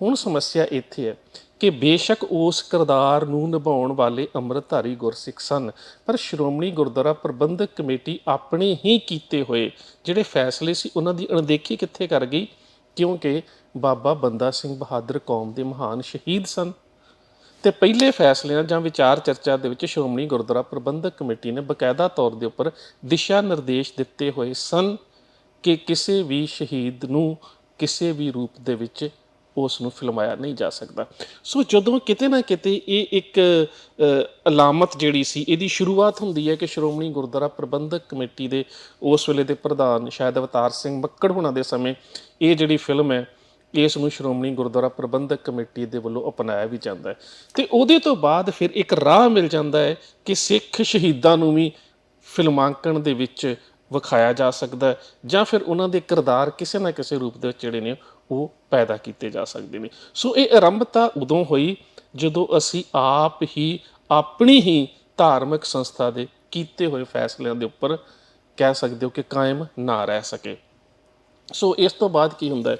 ਹੁਣ ਸਮੱਸਿਆ ਇੱਥੇ ਹੈ ਕਿ ਬੇਸ਼ੱਕ ਉਸ ਕਿਰਦਾਰ ਨੂੰ ਨਿਭਾਉਣ ਵਾਲੇ ਅੰਮ੍ਰਿਤਧਾਰੀ ਗੁਰਸਿੱਖ ਸਨ ਪਰ ਸ਼੍ਰੋਮਣੀ ਗੁਰਦੁਆਰਾ ਪ੍ਰਬੰਧਕ ਕਮੇਟੀ ਆਪਣੇ ਹੀ ਕੀਤੇ ਹੋਏ ਜਿਹੜੇ ਫੈਸਲੇ ਸੀ ਉਹਨਾਂ ਦੀ ਅਣਦੇਖੀ ਕਿੱਥੇ ਕਰ ਗਈ? ਕਿਉਂਕਿ ਬਾਬਾ ਬੰਦਾ ਸਿੰਘ ਬਹਾਦਰ ਕੌਮ ਦੇ ਮਹਾਨ ਸ਼ਹੀਦ ਸਨ। ਤੇ ਪਹਿਲੇ ਫੈਸਲਿਆਂ ਜਾਂ ਵਿਚਾਰ ਚਰਚਾ ਦੇ ਵਿੱਚ ਸ਼੍ਰੋਮਣੀ ਗੁਰਦੁਆਰਾ ਪ੍ਰਬੰਧਕ ਕਮੇਟੀ ਨੇ ਬਕਾਇਦਾ ਤੌਰ ਦੇ ਉੱਪਰ ਦਿਸ਼ਾ ਨਿਰਦੇਸ਼ ਦਿੱਤੇ ਹੋਏ ਸਨ ਕਿ ਕਿਸੇ ਵੀ ਸ਼ਹੀਦ ਨੂੰ ਕਿਸੇ ਵੀ ਰੂਪ ਦੇ ਵਿੱਚ ਉਸ ਨੂੰ ਫਿਲਮਾਇਆ ਨਹੀਂ ਜਾ ਸਕਦਾ। ਸੋ ਜਦੋਂ ਕਿਤੇ ਨਾ ਕਿਤੇ ਇਹ ਇੱਕ ਅਲਾਮਤ ਜਿਹੜੀ ਸੀ, ਇਹਦੀ ਸ਼ੁਰੂਆਤ ਹੁੰਦੀ ਹੈ ਕਿ ਸ਼੍ਰੋਮਣੀ ਗੁਰਦੁਆਰਾ ਪ੍ਰਬੰਧਕ ਕਮੇਟੀ ਦੇ ਉਸ ਵੇਲੇ ਦੇ ਪ੍ਰਧਾਨ ਸ਼ਾਇਦ ਅਵਤਾਰ ਸਿੰਘ ਮੱਕੜ ਹੋਣਾ ਦੇ ਸਮੇਂ ਇਹ ਜਿਹੜੀ ਫਿਲਮ ਹੈ ਇਸ ਨੂੰ ਸ਼੍ਰੋਮਣੀ ਗੁਰਦੁਆਰਾ ਪ੍ਰਬੰਧਕ ਕਮੇਟੀ ਦੇ ਵੱਲੋਂ ਅਪਣਾਇਆ ਵੀ ਜਾਂਦਾ ਹੈ। ਤੇ ਉਹਦੇ ਤੋਂ ਬਾਅਦ ਫਿਰ ਇੱਕ ਰਾਹ ਮਿਲ ਜਾਂਦਾ ਹੈ ਕਿ ਸਿੱਖ ਸ਼ਹੀਦਾਂ ਨੂੰ ਵੀ ਫਿਲਮਾਂਕਣ ਦੇ ਵਿੱਚ ਵਿਖਾਇਆ ਜਾ ਸਕਦਾ ਹੈ ਜਾਂ ਫਿਰ ਉਹਨਾਂ ਦੇ ਕਿਰਦਾਰ ਕਿਸੇ ਨਾ ਕਿਸੇ ਰੂਪ ਦੇ ਵਿੱਚ ਜਿਹੜੇ ਨੇ ਉਹ ਪੈਦਾ ਕੀਤੇ ਜਾ ਸਕਦੇ ਨੇ। ਸੋ ਇਹ ਆਰੰਭਤਾ ਉਦੋਂ ਹੋਈ ਜਦੋਂ ਅਸੀਂ ਆਪ ਹੀ ਆਪਣੀ ਹੀ ਧਾਰਮਿਕ ਸੰਸਥਾ ਦੇ ਕੀਤੇ ਹੋਏ ਫੈਸਲਿਆਂ ਦੇ ਉੱਪਰ ਕਹਿ ਸਕਦੇ ਹੋ ਕਿ ਕਾਇਮ ਨਾ ਰਹਿ ਸਕੇ। ਸੋ ਇਸ ਤੋਂ ਬਾਅਦ ਕੀ ਹੁੰਦਾ ਹੈ?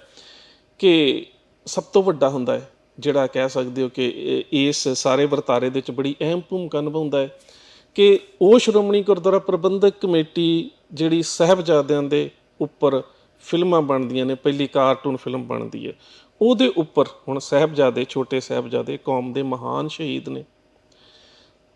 ਕਿ ਸਭ ਤੋਂ ਵੱਡਾ ਹੁੰਦਾ ਹੈ, ਜਿਹੜਾ ਕਹਿ ਸਕਦੇ ਹੋ ਕਿ ਇਸ ਸਾਰੇ ਵਰਤਾਰੇ ਦੇ ਵਿੱਚ ਬੜੀ ਅਹਿਮ ਭੂਮਿਕਾ ਨਿਭਾਉਂਦਾ ਹੈ ਕਿ ਉਹ ਸ਼੍ਰੋਮਣੀ ਗੁਰਦੁਆਰਾ ਪ੍ਰਬੰਧਕ ਕਮੇਟੀ ਜਿਹੜੀ ਸਾਹਿਬਜ਼ਾਦਿਆਂ ਦੇ ਉੱਪਰ ਫਿਲਮਾਂ ਬਣਦੀਆਂ ਨੇ, ਪਹਿਲੀ ਕਾਰਟੂਨ ਫਿਲਮ ਬਣਦੀ ਹੈ, ਉਹਦੇ ਉੱਪਰ ਹੁਣ ਸਾਹਿਬਜ਼ਾਦੇ, ਛੋਟੇ ਸਾਹਿਬਜ਼ਾਦੇ, ਕੌਮ ਦੇ ਮਹਾਨ ਸ਼ਹੀਦ ਨੇ।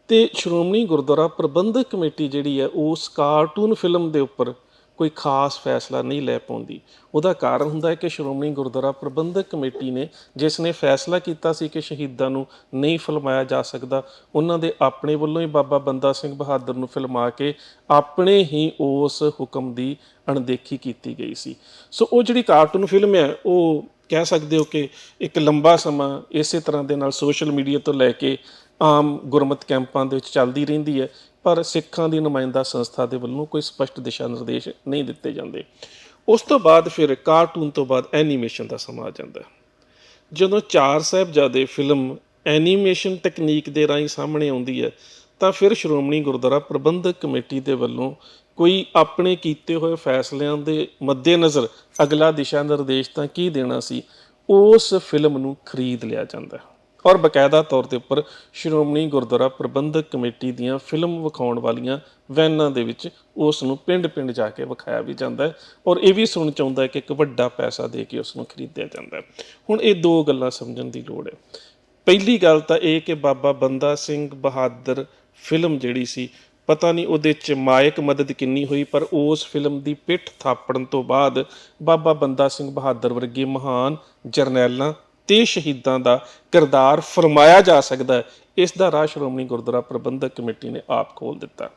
ਤੇ ਸ਼੍ਰੋਮਣੀ ਗੁਰਦੁਆਰਾ ਪ੍ਰਬੰਧਕ ਕਮੇਟੀ ਜਿਹੜੀ ਹੈ, ਉਸ ਕਾਰਟੂਨ ਫਿਲਮ ਦੇ ਉੱਪਰ ਕੋਈ ਖਾਸ ਫੈਸਲਾ ਨਹੀਂ ਲੈ ਪਾਉਂਦੀ। ਉਹਦਾ ਕਾਰਨ ਹੁੰਦਾ ਹੈ ਕਿ ਸ਼੍ਰੋਮਣੀ ਗੁਰਦੁਆਰਾ ਪ੍ਰਬੰਧਕ ਕਮੇਟੀ ਨੇ ਜਿਸ ਨੇ ਫੈਸਲਾ ਕੀਤਾ ਸੀ ਕਿ ਸ਼ਹੀਦਾਂ ਨੂੰ ਨਹੀਂ ਫਿਲਮਾਇਆ ਜਾ ਸਕਦਾ, ਉਹਨਾਂ ਦੇ ਆਪਣੇ ਵੱਲੋਂ ਹੀ ਬਾਬਾ ਬੰਦਾ ਸਿੰਘ ਬਹਾਦਰ ਨੂੰ ਫਿਲਮਾ ਕੇ ਆਪਣੇ ਹੀ ਉਸ ਹੁਕਮ ਦੀ ਅਣਦੇਖੀ ਕੀਤੀ ਗਈ ਸੀ। ਸੋ ਉਹ ਜਿਹੜੀ ਕਾਰਟੂਨ ਫਿਲਮ ਹੈ, ਉਹ ਕਹਿ ਸਕਦੇ ਹੋ ਕਿ ਇੱਕ ਲੰਬਾ ਸਮਾਂ ਇਸੇ ਤਰ੍ਹਾਂ ਦੇ ਨਾਲ ਸੋਸ਼ਲ ਮੀਡੀਆ ਤੋਂ ਲੈ ਕੇ ਆਮ ਗੁਰਮਤ ਕੈਂਪਾਂ ਦੇ ਵਿੱਚ ਚੱਲਦੀ ਰਹਿੰਦੀ ਹੈ ਪਰ ਸਿੱਖਾਂ ਦੀ ਨੁਮਾਇੰਦਾ ਸੰਸਥਾ ਦੇ ਵੱਲੋਂ ਕੋਈ ਸਪਸ਼ਟ ਦਿਸ਼ਾ ਨਿਰਦੇਸ਼ ਨਹੀਂ ਦਿੱਤੇ ਜਾਂਦੇ। ਉਸ ਤੋਂ ਬਾਅਦ ਫਿਰ ਕਾਰਟੂਨ ਤੋਂ ਬਾਅਦ ਐਨੀਮੇਸ਼ਨ ਦਾ ਸਮਾਂ ਆ ਜਾਂਦਾ। ਜਦੋਂ ਚਾਰ ਸਾਹਿਬਜ਼ਾਦੇ ਫਿਲਮ ਐਨੀਮੇਸ਼ਨ ਤਕਨੀਕ ਦੇ ਰਾਹੀਂ ਸਾਹਮਣੇ ਆਉਂਦੀ ਹੈ, ਤਾਂ ਫਿਰ ਸ਼੍ਰੋਮਣੀ ਗੁਰਦੁਆਰਾ ਪ੍ਰਬੰਧਕ ਕਮੇਟੀ ਦੇ ਵੱਲੋਂ ਕੋਈ ਆਪਣੇ ਕੀਤੇ ਹੋਏ ਫੈਸਲਿਆਂ ਦੇ ਮੱਦੇਨਜ਼ਰ ਅਗਲਾ ਦਿਸ਼ਾ ਨਿਰਦੇਸ਼ ਤਾਂ ਕੀ ਦੇਣਾ ਸੀ, ਉਸ ਫਿਲਮ ਨੂੰ ਖਰੀਦ ਲਿਆ ਜਾਂਦਾ ਔਰ ਬਕਾਇਦਾ ਤੌਰ ਤੇ ਉੱਪਰ ਸ਼੍ਰੋਮਣੀ ਗੁਰਦੁਆਰਾ ਪ੍ਰਬੰਧਕ ਕਮੇਟੀ ਦੀਆਂ ਫਿਲਮ ਵਿਖਾਉਣ ਵਾਲੀਆਂ ਵੈਨਾਂ ਦੇ ਵਿੱਚ ਉਸ ਨੂੰ ਪਿੰਡ-ਪਿੰਡ ਜਾ ਕੇ ਵਿਖਾਇਆ ਵੀ ਜਾਂਦਾ ਹੈ ਔਰ ਇਹ ਵੀ ਸੁਣ ਚਾਹੁੰਦਾ ਹੈ ਕਿ ਇੱਕ ਵੱਡਾ ਪੈਸਾ ਦੇ ਕੇ ਉਸ ਨੂੰ ਖਰੀਦਿਆ ਜਾਂਦਾ ਹੈ। ਹੁਣ ਇਹ ਦੋ ਗੱਲਾਂ ਸਮਝਣ ਦੀ ਲੋੜ ਹੈ। ਪਹਿਲੀ ਗੱਲ ਤਾਂ ਇਹ ਕਿ ਬਾਬਾ ਬੰਦਾ ਸਿੰਘ ਬਹਾਦਰ ਫਿਲਮ ਜਿਹੜੀ ਸੀ, ਪਤਾ ਨਹੀਂ ਉਹਦੇ ਚ ਮਾਇਕ ਮਦਦ ਕਿੰਨੀ ਹੋਈ, ਪਰ ਉਸ ਫਿਲਮ ਦੀ ਪਿੱਠ ਥਾਪੜਨ ਤੋਂ ਬਾਅਦ ਬਾਬਾ ਬੰਦਾ ਸਿੰਘ ਬਹਾਦਰ ਵਰਗੇ ਮਹਾਨ ਜਰਨੈਲਾਂ ਤੇ ਸ਼ਹੀਦਾਂ ਦਾ ਕਿਰਦਾਰ ਫਰਮਾਇਆ ਜਾ ਸਕਦਾ ਹੈ। ਇਸ ਦਾ ਰਾਹ ਸ਼੍ਰੋਮਣੀ ਗੁਰਦੁਆਰਾ ਪ੍ਰਬੰਧਕ ਕਮੇਟੀ ਨੇ ਆਪ ਖੋਲ ਦਿੱਤਾ।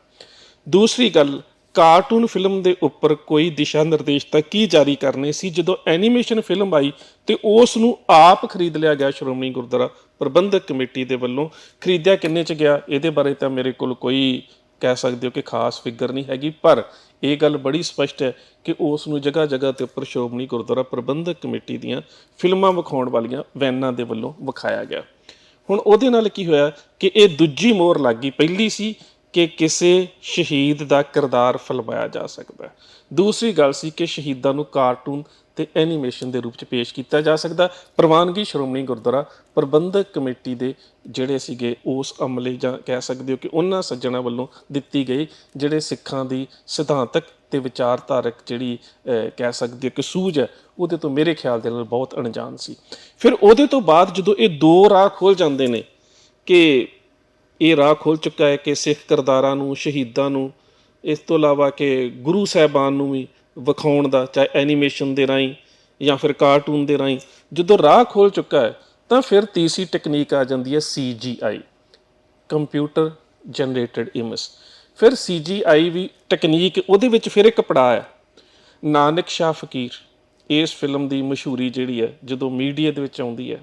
ਦੂਸਰੀ ਗੱਲ, ਕਾਰਟੂਨ ਫਿਲਮ ਦੇ ਉੱਪਰ ਕੋਈ ਦਿਸ਼ਾ ਨਿਰਦੇਸ਼ ਤਾਂ ਕੀ ਜਾਰੀ ਕਰਨੇ ਸੀ? ਜਦੋਂ ਐਨੀਮੇਸ਼ਨ ਫਿਲਮ ਆਈ ਤੇ ਉਸ ਨੂੰ ਆਪ ਖਰੀਦ ਲਿਆ ਗਿਆ ਸ਼੍ਰੋਮਣੀ ਗੁਰਦੁਆਰਾ ਪ੍ਰਬੰਧਕ ਕਮੇਟੀ ਦੇ ਵੱਲੋਂ, ਖਰੀਦਿਆ ਕਿੰਨੇ ਚ ਗਿਆ? ਇਹਦੇ ਬਾਰੇ ਤਾਂ ਮੇਰੇ ਕੋਲ ਕੋਈ ਕਹਿ ਸਕਦੇ ਹੋ ਕਿ ਖਾਸ ਫਿਗਰ ਨਹੀਂ ਹੈਗੀ, ਪਰ ਇਹ ਗੱਲ ਬੜੀ ਸਪਸ਼ਟ ਹੈ ਕਿ ਉਸ ਨੂੰ ਜਗ੍ਹਾ ਜਗ੍ਹਾ ਤੇ ਉੱਪਰ ਸ਼੍ਰੋਮਣੀ ਗੁਰਦੁਆਰਾ ਪ੍ਰਬੰਧਕ ਕਮੇਟੀ ਦੀਆਂ ਫਿਲਮਾਂ ਵਿਖਾਉਣ ਵਾਲੀਆਂ ਵੈਨਾਂ ਦੇ ਵੱਲੋਂ ਵਿਖਾਇਆ ਗਿਆ। ਹੁਣ ਉਹਦੇ ਨਾਲ ਕੀ ਹੋਇਆ ਕਿ ਇਹ ਦੂਜੀ ਮੋਹਰ ਲੱਗ ਗਈ। ਪਹਿਲੀ ਸੀ ਕਿ ਕਿਸੇ ਸ਼ਹੀਦ ਦਾ ਕਿਰਦਾਰ ਫਿਲਮਾਇਆ ਜਾ ਸਕਦਾ ਹੈ। ਦੂਸਰੀ ਗੱਲ ਸੀ ਕਿ ਸ਼ਹੀਦਾਂ ਨੂੰ ਕਾਰਟੂਨ ਤੇ ਐਨੀਮੇਸ਼ਨ ਦੇ ਰੂਪ ਚ ਪੇਸ਼ ਕੀਤਾ ਜਾ ਸਕਦਾ ਪ੍ਰਵਾਨਗੀ ਸ਼੍ਰੋਮਣੀ ਗੁਰਦੁਆਰਾ ਪ੍ਰਬੰਧਕ ਕਮੇਟੀ ਦੇ ਜਿਹੜੇ ਸੀਗੇ, ਉਸ ਅਮਲੇ ਜਾਂ ਕਹਿ ਸਕਦੇ ਹੋ ਕਿ ਉਹਨਾਂ ਸੱਜਣਾ ਵੱਲੋਂ ਦਿੱਤੀ ਗਈ ਜਿਹੜੇ ਸਿੱਖਾਂ ਦੀ ਸਿਧਾਂਤਕ ਤੇ ਵਿਚਾਰਧਾਰਕ ਜਿਹੜੀ ਕਹਿ ਸਕਦੇ ਹੋ ਕਿ ਸੂਝ ਹੈ, ਉਹਦੇ ਤੋਂ ਮੇਰੇ ਖਿਆਲ ਦੇ ਨਾਲ ਬਹੁਤ ਅਣਜਾਣ ਸੀ। ਫਿਰ ਉਹਦੇ ਤੋਂ ਬਾਅਦ ਜਦੋਂ ਇਹ ਦੋ ਰਾਹ ਖੋਲ ਜਾਂਦੇ ਨੇ ਕਿ ਇਹ ਰਾਹ ਖੋਲ ਚੁੱਕਾ ਹੈ ਕਿ ਸਿੱਖ ਕਰਦਾਰਾਂ ਨੂੰ, ਸ਼ਹੀਦਾਂ ਨੂੰ, ਇਸ ਤੋਂ ਇਲਾਵਾ ਕਿ ਗੁਰੂ ਸਾਹਿਬਾਨ ਨੂੰ ਵੀ ਵਿਖਾਉਣ ਦਾ, ਚਾਹੇ ਐਨੀਮੇਸ਼ਨ ਦੇ ਰਾਹੀਂ ਜਾਂ ਫਿਰ ਕਾਰਟੂਨ ਦੇ ਰਾਹੀਂ ਜਦੋਂ ਰਾਹ ਖੋਲ ਚੁੱਕਾ ਹੈ, ਤਾਂ ਫਿਰ ਤੀਸਰੀ ਟੈਕਨੀਕ ਆ ਜਾਂਦੀ ਹੈ CGI ਕੰਪਿਊਟਰ ਜਨਰੇਟਡ ਇਮੇਜ ਫਿਰ CGI ਵੀ ਟੈਕਨੀਕ ਉਹਦੇ ਵਿੱਚ ਫਿਰ ਇੱਕ ਪੜਾਅ ਹੈ, ਨਾਨਕ ਸ਼ਾਹ ਫਕੀਰ। ਇਸ ਫਿਲਮ ਦੀ ਮਸ਼ਹੂਰੀ ਜਿਹੜੀ ਹੈ, ਜਦੋਂ ਮੀਡੀਆ ਦੇ ਵਿੱਚ ਆਉਂਦੀ ਹੈ,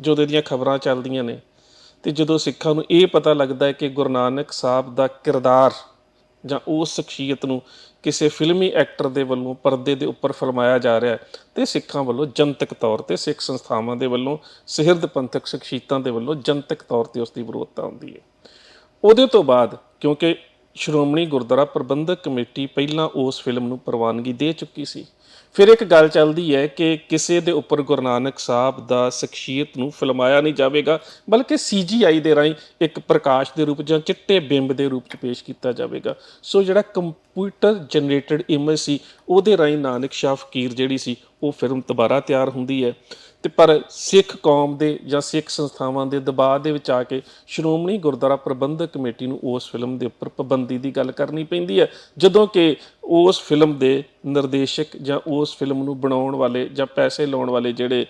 ਜਦੋਂ ਇਹਦੀਆਂ ਖਬਰਾਂ ਚੱਲਦੀਆਂ ਨੇ ਤੇ ਜਦੋਂ ਸਿੱਖਾਂ ਨੂੰ ਇਹ ਪਤਾ ਲੱਗਦਾ ਹੈ ਕਿ ਗੁਰੂ ਨਾਨਕ ਸਾਹਿਬ ਦਾ ਕਿਰਦਾਰ ਜਾਂ ਉਸ ਸ਼ਖਸੀਅਤ ਨੂੰ ਕਿਸੇ ਫਿਲਮੀ ਐਕਟਰ ਦੇ ਵੱਲੋਂ ਪਰਦੇ ਦੇ ਉੱਪਰ ਫਰਮਾਇਆ ਜਾ ਰਿਹਾ ਹੈ ਤੇ ਸਿੱਖਾਂ ਵੱਲੋਂ ਜਨਤਕ ਤੌਰ ਤੇ, ਸਿੱਖ ਸੰਸਥਾਵਾਂ ਦੇ ਵੱਲੋਂ, ਸਿਹਰਦ ਪੰਥਕ ਸ਼ਖਸੀਅਤਾਂ ਦੇ ਵੱਲੋਂ ਜਨਤਕ ਤੌਰ ਤੇ ਉਸ ਦੀ ਵਿਰੋਧਤਾ ਹੁੰਦੀ ਹੈ। ਉਹਦੇ ਤੋਂ ਬਾਅਦ ਕਿਉਂਕਿ ਸ਼੍ਰੋਮਣੀ ਗੁਰਦੁਆਰਾ ਪ੍ਰਬੰਧਕ ਕਮੇਟੀ ਪਹਿਲਾਂ ਉਸ ਫਿਲਮ ਨੂੰ ਪ੍ਰਵਾਨਗੀ ਦੇ ਚੁੱਕੀ ਸੀ ਫਿਰ ਇੱਕ ਗੱਲ ਚੱਲਦੀ ਹੈ ਕਿ ਕਿਸੇ ਦੇ ਉੱਪਰ ਗੁਰੂ ਨਾਨਕ ਸਾਹਿਬ ਦਾ ਸ਼ਖਸੀਅਤ ਨੂੰ ਫਿਲਮਾਇਆ ਨਹੀਂ ਜਾਵੇਗਾ, ਬਲਕਿ CGI ਦੇ ਰਾਹੀਂ ਇੱਕ ਪ੍ਰਕਾਸ਼ ਦੇ ਰੂਪ ਜਾਂ ਚਿੱਟੇ ਬਿੰਬ ਦੇ ਰੂਪ 'ਚ ਪੇਸ਼ ਕੀਤਾ ਜਾਵੇਗਾ। ਸੋ ਜਿਹੜਾ ਕੰਪਿਊਟਰ ਜਨਰੇਟਡ ਇਮੇਜ ਸੀ, ਉਹਦੇ ਰਾਹੀਂ ਨਾਨਕ ਸ਼ਾਹ ਫਕੀਰ ਜਿਹੜੀ ਸੀ, ਉਹ ਫਿਲਮ ਦੁਬਾਰਾ ਤਿਆਰ ਹੁੰਦੀ ਹੈ। ਤੇ ਪਰ ਸਿੱਖ ਕੌਮ ਦੇ ਜਾਂ ਸਿੱਖ ਸੰਸਥਾਵਾਂ ਦੇ ਦਬਾਅ ਦੇ ਵਿੱਚ ਆ ਕੇ ਸ਼੍ਰੋਮਣੀ ਗੁਰਦੁਆਰਾ ਪ੍ਰਬੰਧਕ ਕਮੇਟੀ ਨੂੰ ਉਸ ਫਿਲਮ ਦੇ ਉੱਪਰ ਪਾਬੰਦੀ ਦੀ ਗੱਲ ਕਰਨੀ ਪੈਂਦੀ ਹੈ। ਜਦੋਂ ਕਿ ਉਸ ਫਿਲਮ ਦੇ ਨਿਰਦੇਸ਼ਕ ਜਾਂ ਉਸ ਫਿਲਮ ਨੂੰ ਬਣਾਉਣ ਵਾਲੇ ਜਾਂ ਪੈਸੇ ਲਾਉਣ ਵਾਲੇ ਜਿਹੜੇ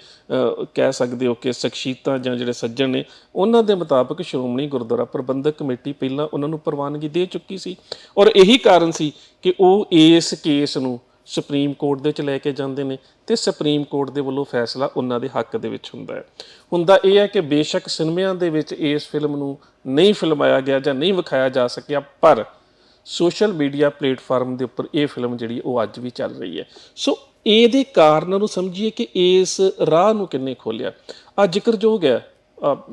ਕਹਿ ਸਕਦੇ ਹੋ ਕਿ ਸ਼ਖਸੀਅਤਾਂ ਜਾਂ ਜਿਹੜੇ ਸੱਜਣ ਨੇ, ਉਹਨਾਂ ਦੇ ਮੁਤਾਬਕ ਸ਼੍ਰੋਮਣੀ ਗੁਰਦੁਆਰਾ ਪ੍ਰਬੰਧਕ ਕਮੇਟੀ ਪਹਿਲਾਂ ਉਹਨਾਂ ਨੂੰ ਪ੍ਰਵਾਨਗੀ ਦੇ ਚੁੱਕੀ ਸੀ। ਔਰ ਇਹੀ ਕਾਰਨ ਸੀ ਕਿ ਉਹ ਇਸ ਕੇਸ ਨੂੰ ਸੁਪਰੀਮ ਕੋਰਟ ਦੇ ਵਿੱਚ ਲੈ ਕੇ ਜਾਂਦੇ ਨੇ ਤੇ ਸੁਪਰੀਮ ਕੋਰਟ ਦੇ ਵੱਲੋਂ ਫੈਸਲਾ ਉਹਨਾਂ ਦੇ ਹੱਕ ਦੇ ਵਿੱਚ ਹੁੰਦਾ ਹੈ। ਹੁੰਦਾ ਇਹ ਹੈ ਕਿ ਬੇਸ਼ੱਕ ਸਿਨੇਮਿਆਂ ਦੇ ਵਿੱਚ ਇਸ ਫਿਲਮ ਨੂੰ ਨਹੀਂ ਫਿਲਮਾਇਆ ਗਿਆ ਜਾਂ ਨਹੀਂ ਵਿਖਾਇਆ ਜਾ ਸਕਿਆ, ਪਰ ਸੋਸ਼ਲ ਮੀਡੀਆ ਪਲੇਟਫਾਰਮ ਦੇ ਉੱਪਰ ਇਹ ਫਿਲਮ ਜਿਹੜੀ ਉਹ ਅੱਜ ਵੀ ਚੱਲ ਰਹੀ ਹੈ। ਸੋ ਇਹਦੇ ਕਾਰਨਾਂ ਨੂੰ ਸਮਝੀਏ ਕਿ ਇਸ ਰਾਹ ਨੂੰ ਕਿੰਨੇ ਖੋਲਿਆ ਆ ਜ਼ਿਕਰਯੋਗ ਹੈ।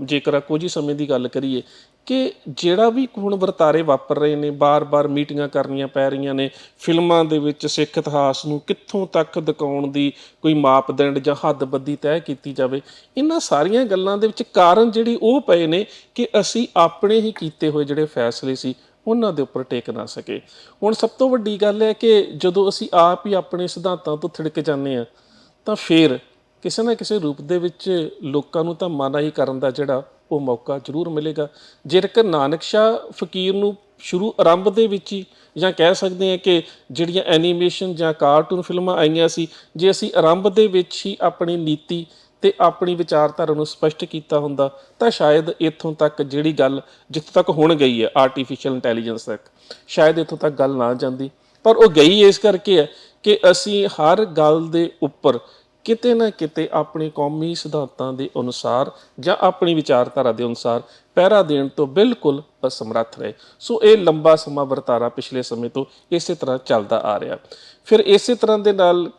ਜੇਕਰ ਕੁਝ ਹੀ ਸਮੇਂ ਦੀ ਗੱਲ ਕਰੀਏ ਕਿ ਜਿਹੜਾ ਵੀ ਹੁਣ ਵਰਤਾਰੇ ਵਾਪਰ ਰਹੇ ਨੇ, ਬਾਰ-ਬਾਰ ਮੀਟਿੰਗਾਂ ਕਰਨੀਆਂ ਪੈ ਰਹੀਆਂ ਨੇ, ਫਿਲਮਾਂ ਦੇ ਵਿੱਚ ਸਿੱਖ ਇਤਿਹਾਸ ਨੂੰ ਕਿੱਥੋਂ ਤੱਕ ਦਿਖਾਉਣ ਦੀ ਕੋਈ ਮਾਪਦੰਡ ਜਾਂ ਹੱਦਬੰਦੀ ਤੈਅ ਕੀਤੀ ਜਾਵੇ, ਇਹਨਾਂ ਸਾਰੀਆਂ ਗੱਲਾਂ ਦੇ ਵਿੱਚ ਕਾਰਨ ਜਿਹੜੀ ਉਹ ਪਏ ਨੇ ਕਿ ਅਸੀਂ ਆਪਣੇ ਹੀ ਕੀਤੇ ਹੋਏ ਜਿਹੜੇ ਫੈਸਲੇ ਸੀ, ਉਹਨਾਂ ਦੇ ਉੱਪਰ ਟੇਕ ਨਾ ਸਕੇ। ਹੁਣ ਸਭ ਤੋਂ ਵੱਡੀ ਗੱਲ ਹੈ ਕਿ ਜਦੋਂ ਅਸੀਂ ਆਪ ਹੀ ਆਪਣੇ ਸਿਧਾਂਤਾਂ ਤੋਂ ਥਿੜਕ ਜਾਂਦੇ ਆ ਤਾਂ ਫਿਰ ਕਿਸੇ ਨਾ ਕਿਸੇ ਰੂਪ ਦੇ ਵਿੱਚ ਲੋਕਾਂ ਨੂੰ ਤਾਂ ਮਨਾਹੀ ਕਰਨ ਦਾ ਜਿਹੜਾ ਉਹ ਮੌਕਾ ਜ਼ਰੂਰ ਮਿਲੇਗਾ। ਜੇਕਰ ਨਾਨਕ ਸ਼ਾਹ ਫਕੀਰ ਨੂੰ ਸ਼ੁਰੂ ਆਰੰਭ ਦੇ ਵਿੱਚ ਹੀ ਜਾਂ ਕਹਿ ਸਕਦੇ ਹਾਂ ਕਿ ਜਿਹੜੀਆਂ ਐਨੀਮੇਸ਼ਨ ਜਾਂ ਕਾਰਟੂਨ ਫਿਲਮਾਂ ਆਈਆਂ ਸੀ, ਜੇ ਅਸੀਂ ਆਰੰਭ ਦੇ ਵਿੱਚ ਹੀ ਆਪਣੀ ਨੀਤੀ ਤੇ ਆਪਣੀ ਵਿਚਾਰਧਾਰਾ ਨੂੰ ਸਪਸ਼ਟ ਕੀਤਾ ਹੁੰਦਾ, ਤਾਂ ਸ਼ਾਇਦ ਇੱਥੋਂ ਤੱਕ ਜਿਹੜੀ ਗੱਲ ਜਿੱਥੇ ਤੱਕ ਹੁਣ ਗਈ ਹੈ ਆਰਟੀਫੀਸ਼ੀਅਲ ਇੰਟੈਲੀਜੈਂਸ ਤੱਕ, ਸ਼ਾਇਦ ਇੱਥੋਂ ਤੱਕ ਗੱਲ ਨਾ ਜਾਂਦੀ। ਪਰ ਉਹ ਗਈ ਇਸ ਕਰਕੇ ਹੈ ਕਿ ਅਸੀਂ ਹਰ ਗੱਲ ਦੇ ਉੱਪਰ ਕਿਤੇ ਨਾ ਕਿਤੇ ਆਪਣੇ ਕੌਮੀ ਸਿਧਾਂਤਾਂ ਦੇ ਅਨੁਸਾਰ ਜਾਂ ਆਪਣੀ ਵਿਚਾਰਧਾਰਾ ਦੇ ਅਨੁਸਾਰ ਪਹਿਰਾ ਦੇਣ ਤੋਂ ਬਿਲਕੁਲ ਅਸਮਰੱਥ ਰਹੇ। ਸੋ ਇਹ ਲੰਬਾ ਸਮਾਂ ਵਰਤਾਰਾ ਪਿਛਲੇ ਸਮੇਂ ਤੋਂ ਇਸੇ ਤਰ੍ਹਾਂ ਚੱਲਦਾ ਆ ਰਿਹਾ। ਫਿਰ ਇਸੇ ਤਰ੍ਹਾਂ ਦੇ ਨਾਲ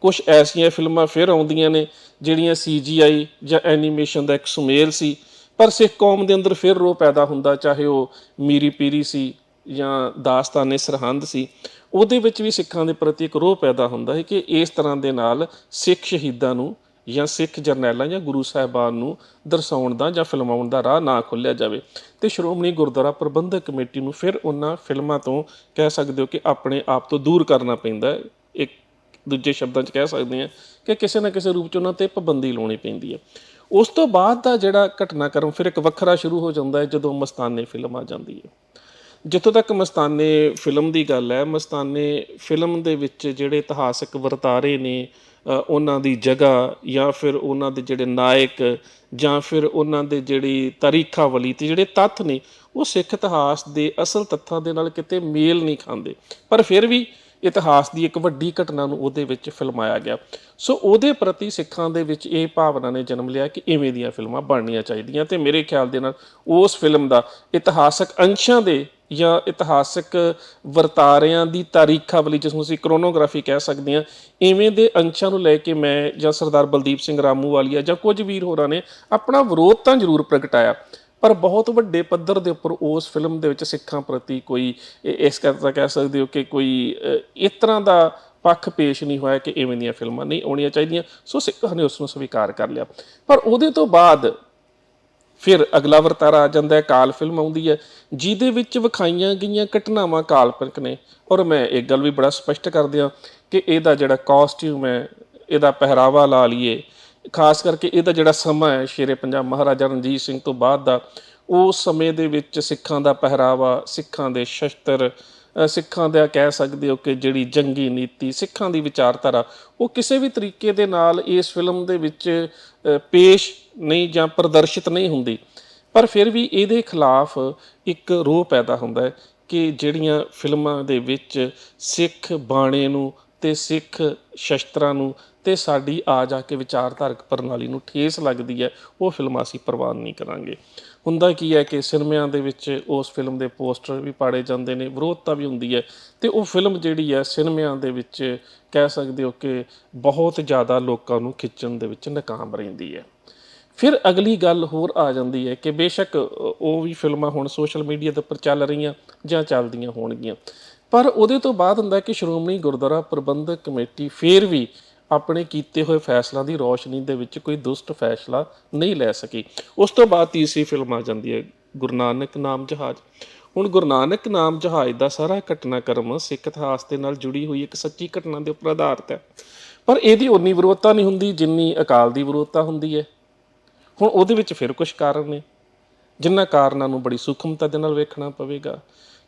ਕੁਝ ਐਸੀਆਂ ਫਿਲਮਾਂ ਫਿਰ ਆਉਂਦੀਆਂ ਨੇ, ਜਿਹੜੀਆਂ CGI ਜਾਂ ਐਨੀਮੇਸ਼ਨ ਦਾ ਇੱਕ ਸੁਮੇਲ ਸੀ, ਪਰ ਸਿੱਖ ਕੌਮ ਦੇ ਅੰਦਰ ਫਿਰ ਰੋ ਪੈਦਾ ਹੁੰਦਾ, ਚਾਹੇ ਉਹ ਮੀਰੀ ਪੀਰੀ ਸੀ ਜਾਂ ਦਾਸਤਾਨੇ ਸਰਹੰਦ ਸੀ, ਉਹਦੇ ਵਿੱਚ ਵੀ ਸਿੱਖਾਂ ਦੇ ਪ੍ਰਤੀ ਇੱਕ ਰੋਹ ਪੈਦਾ ਹੁੰਦਾ ਹੈ ਕਿ ਇਸ ਤਰ੍ਹਾਂ ਦੇ ਨਾਲ ਸਿੱਖ ਸ਼ਹੀਦਾਂ ਨੂੰ ਜਾਂ ਸਿੱਖ ਜਰਨੈਲਾਂ ਜਾਂ ਗੁਰੂ ਸਾਹਿਬਾਨ ਨੂੰ ਦਰਸਾਉਣ ਦਾ ਜਾਂ ਫਿਲਮਾਉਣ ਦਾ ਰਾਹ ਨਾ ਖੁੱਲਿਆ ਜਾਵੇ। ਤੇ ਸ਼੍ਰੋਮਣੀ ਗੁਰਦੁਆਰਾ ਪ੍ਰਬੰਧਕ ਕਮੇਟੀ ਨੂੰ ਫਿਰ ਉਹਨਾਂ ਫਿਲਮਾਂ ਤੋਂ ਕਹਿ ਸਕਦੇ ਹੋ ਕਿ ਆਪਣੇ ਆਪ ਤੋਂ ਦੂਰ ਕਰਨਾ ਪੈਂਦਾ ਹੈ। ਇੱਕ ਦੂਜੇ ਸ਼ਬਦਾਂ 'ਚ ਕਹਿ ਸਕਦੇ ਹਾਂ ਕਿ ਕਿਸੇ ਨਾ ਕਿਸੇ ਰੂਪ 'ਚ ਉਹਨਾਂ ਤੇ ਪਾਬੰਦੀ ਲਾਉਣੀ ਪੈਂਦੀ ਹੈ। ਉਸ ਤੋਂ ਬਾਅਦ ਦਾ ਜਿਹੜਾ ਘਟਨਾਕ੍ਰਮ ਫਿਰ ਇੱਕ ਵੱਖਰਾ ਸ਼ੁਰੂ ਹੋ ਜਾਂਦਾ ਹੈ ਜਦੋਂ ਮਸਤਾਨੇ ਫਿਲਮ ਆ ਜਾਂਦੀ ਹੈ। ਜਿੱਥੋਂ ਤੱਕ ਮਸਤਾਨੇ ਫਿਲਮ ਦੀ ਗੱਲ ਹੈ, ਮਸਤਾਨੇ ਫਿਲਮ ਦੇ ਵਿੱਚ ਜਿਹੜੇ ਇਤਿਹਾਸਕ ਵਰਤਾਰੇ ਨੇ ਉਹਨਾਂ ਦੀ ਜਗ੍ਹਾ ਜਾਂ ਫਿਰ ਉਹਨਾਂ ਦੇ ਜਿਹੜੇ ਨਾਇਕ ਜਾਂ ਫਿਰ ਉਹਨਾਂ ਦੇ ਜਿਹੜੀ ਤਾਰੀਖਾਵਲੀ ਤੇ ਜਿਹੜੇ ਤੱਥ ਨੇ, ਉਹ ਸਿੱਖ ਇਤਿਹਾਸ ਦੇ ਅਸਲ ਤੱਥਾਂ ਦੇ ਨਾਲ ਕਿਤੇ ਮੇਲ ਨਹੀਂ ਖਾਂਦੇ। ਪਰ ਫਿਰ ਵੀ ਇਤਿਹਾਸ ਦੀ ਇੱਕ ਵੱਡੀ ਘਟਨਾ ਨੂੰ ਉਹਦੇ ਵਿੱਚ ਫਿਲਮਾਇਆ ਗਿਆ। ਸੋ ਉਹਦੇ ਪ੍ਰਤੀ ਸਿੱਖਾਂ ਦੇ ਵਿੱਚ ਇਹ ਭਾਵਨਾ ਨੇ ਜਨਮ ਲਿਆ ਕਿ ਇਵੇਂ ਦੀਆਂ ਫਿਲਮਾਂ ਬਣਨੀਆਂ ਚਾਹੀਦੀਆਂ ਤੇ ਮੇਰੇ ਖਿਆਲ ਦੇ ਨਾਲ ਉਸ ਫਿਲਮ ਦਾ ਇਤਿਹਾਸਕ ਅੰਸ਼ਾਂ ਦੇ ਜਾਂ ਇਤਿਹਾਸਕ ਵਰਤਾਰਿਆਂ ਦੀ ਤਾਰੀਖਾਵਲੀ ਜਿਸ ਨੂੰ ਅਸੀਂ ਕ੍ਰੋਨੋਗ੍ਰਾਫੀ ਕਹਿ ਸਕਦੇ ਹਾਂ, ਇਵੇਂ ਦੇ ਅੰਸ਼ਾਂ ਨੂੰ ਲੈ ਕੇ ਮੈਂ ਜਾਂ ਸਰਦਾਰ ਬਲਦੀਪ ਸਿੰਘ ਰਾਮੂਵਾਲੀਆ ਜਾਂ ਕੁਝ ਵੀਰ ਹੋਰਾਂ ਨੇ ਆਪਣਾ ਵਿਰੋਧ ਤਾਂ ਜ਼ਰੂਰ ਪ੍ਰਗਟਾਇਆ, ਪਰ ਬਹੁਤ ਵੱਡੇ ਪੱਧਰ ਦੇ ਉੱਪਰ ਉਸ ਫਿਲਮ ਦੇ ਵਿੱਚ ਸਿੱਖਾਂ ਪ੍ਰਤੀ ਕੋਈ ਇਸ ਕਰਤਾ ਕਹਿ ਸਕਦੇ ਹੋ ਕਿ ਕੋਈ ਇਸ ਤਰ੍ਹਾਂ ਦਾ ਪੱਖ ਪੇਸ਼ ਨਹੀਂ ਹੋਇਆ ਕਿ ਇਵੇਂ ਦੀਆਂ ਫਿਲਮਾਂ ਨਹੀਂ ਆਉਣੀਆਂ ਚਾਹੀਦੀਆਂ। ਸੋ ਸਿੱਖਾਂ ਨੇ ਉਸ ਨੂੰ ਸਵੀਕਾਰ ਕਰ ਲਿਆ। ਪਰ ਉਹਦੇ ਤੋਂ ਬਾਅਦ ਫਿਰ ਅਗਲਾ ਵਰਤਾਰਾ ਆ ਜਾਂਦਾ ਹੈ, ਕਾਲ ਫਿਲਮ ਆਉਂਦੀ ਹੈ, ਜਿਹਦੇ ਵਿੱਚ ਵਿਖਾਈਆਂ ਗਈਆਂ ਘਟਨਾਵਾਂ ਕਾਲਪਨਿਕ ਨੇ। ਔਰ ਮੈਂ ਇੱਕ ਗੱਲ ਵੀ ਬੜਾ ਸਪਸ਼ਟ ਕਰ ਦਿਆਂ ਕਿ ਇਹਦਾ ਜਿਹੜਾ ਕਾਸਟਿਊਮ ਹੈ, ਇਹਦਾ ਪਹਿਰਾਵਾ ਲਾ ਲਈਏ। ਖਾਸ ਕਰਕੇ ਇਹਦਾ ਜਿਹੜਾ ਸਮਾਂ ਹੈ, ਸ਼ੇਰੇ ਪੰਜਾਬ ਮਹਾਰਾਜਾ ਰਣਜੀਤ ਸਿੰਘ ਤੋਂ ਬਾਅਦ ਦਾ ਉਸ ਸਮੇਂ ਦੇ ਵਿੱਚ ਸਿੱਖਾਂ ਦਾ ਪਹਿਰਾਵਾ, ਸਿੱਖਾਂ ਦੇ ਸ਼ਸਤਰ ਸਿੱਖਾਂ ਦਾ ਕਹਿ ਸਕਦੇ ਹੋ ਕਿ ਜਿਹੜੀ ਜੰਗੀ ਨੀਤੀ, ਸਿੱਖਾਂ ਦੀ ਵਿਚਾਰਧਾਰਾ, ਉਹ ਕਿਸੇ ਵੀ ਤਰੀਕੇ ਦੇ ਨਾਲ ਇਸ ਫਿਲਮ ਦੇ ਵਿੱਚ ਪੇਸ਼ ਨਹੀਂ ਜਾਂ ਪ੍ਰਦਰਸ਼ਿਤ ਨਹੀਂ ਹੁੰਦੀ। ਪਰ ਫਿਰ ਵੀ ਇਹਦੇ ਖਿਲਾਫ ਇੱਕ ਰੋਹ ਪੈਦਾ ਹੁੰਦਾ ਹੈ ਕਿ ਜਿਹੜੀਆਂ ਫਿਲਮਾਂ ਦੇ ਵਿੱਚ ਸਿੱਖ ਬਾਣੇ ਨੂੰ ਤੇ ਸਿੱਖ ਸ਼ਸਤਰਾਂ ਨੂੰ ਤੇ ਸਾਡੀ ਆ ਜਾ ਕੇ ਵਿਚਾਰਧਾਰਕ ਪ੍ਰਣਾਲੀ ਨੂੰ ਠੇਸ ਲੱਗਦੀ ਹੈ, ਉਹ ਫਿਲਮਾਂ ਅਸੀਂ ਪ੍ਰਵਾਨ ਨਹੀਂ ਕਰਾਂਗੇ। ਹੁੰਦਾ ਕੀ ਹੈ ਕਿ ਸਿਨੇਮਿਆਂ ਦੇ ਵਿੱਚ ਉਸ ਫਿਲਮ ਦੇ ਪੋਸਟਰ ਵੀ ਪਾੜੇ ਜਾਂਦੇ ਨੇ, ਵਿਰੋਧਤਾ ਵੀ ਹੁੰਦੀ ਹੈ ਤੇ ਉਹ ਫਿਲਮ ਜਿਹੜੀ ਹੈ ਸਿਨੇਮਿਆਂ ਦੇ ਵਿੱਚ ਕਹਿ ਸਕਦੇ ਹੋ ਕਿ ਬਹੁਤ ਜ਼ਿਆਦਾ ਲੋਕਾਂ ਨੂੰ ਖਿੱਚਣ ਦੇ ਵਿੱਚ ਨਾਕਾਮ ਰਹਿੰਦੀ ਹੈ। ਫਿਰ ਅਗਲੀ ਗੱਲ ਹੋਰ ਆ ਜਾਂਦੀ ਹੈ ਕਿ ਬੇਸ਼ੱਕ ਉਹ ਵੀ ਫਿਲਮਾਂ ਹੁਣ ਸੋਸ਼ਲ ਮੀਡੀਆ ਦੇ ਉੱਪਰ ਚੱਲ ਰਹੀਆਂ ਜਾਂ ਚੱਲਦੀਆਂ ਹੋਣਗੀਆਂ। ਪਰ ਉਹਦੇ ਤੋਂ ਬਾਅਦ ਹੁੰਦਾ ਕਿ ਸ਼੍ਰੋਮਣੀ ਗੁਰਦੁਆਰਾ ਪ੍ਰਬੰਧਕ ਕਮੇਟੀ ਫੇਰ ਵੀ ਆਪਣੇ ਕੀਤੇ ਹੋਏ ਫੈਸਲਾ ਦੀ ਰੌਸ਼ਨੀ ਦੇ ਵਿੱਚ ਕੋਈ ਦੁਸ਼ਟ ਫੈਸਲਾ ਨਹੀਂ ਲੈ ਸਕੀ। ਉਸ ਤੋਂ ਬਾਅਦ ਤੀਸਰੀ ਫਿਲਮ ਆ ਜਾਂਦੀ ਹੈ, ਗੁਰੂ ਨਾਨਕ ਨਾਮ ਜਹਾਜ਼। ਹੁਣ ਗੁਰੂ ਨਾਨਕ ਨਾਮ ਜਹਾਜ਼ ਦਾ ਸਾਰਾ ਘਟਨਾਕ੍ਰਮ ਸਿੱਖ ਇਤਿਹਾਸ ਦੇ ਨਾਲ ਜੁੜੀ ਹੋਈ ਇੱਕ ਸੱਚੀ ਘਟਨਾ ਦੇ ਉੱਪਰ ਆਧਾਰਿਤ ਹੈ। ਪਰ ਇਹਦੀ ਉਨੀ ਵਿਰੋਧਤਾ ਨਹੀਂ ਹੁੰਦੀ ਜਿੰਨੀ ਅਕਾਲ ਦੀ ਵਿਰੋਧਤਾ ਹੁੰਦੀ ਹੈ। ਹੁਣ ਉਹਦੇ ਵਿੱਚ ਫਿਰ ਕੁਝ ਕਾਰਨ ਨੇ। ਜਿਨ੍ਹਾਂ ਕਾਰਨਾਂ ਨੂੰ ਬੜੀ ਸੂਖਮਤਾ ਦੇ ਨਾਲ ਵੇਖਣਾ ਪਵੇਗਾ।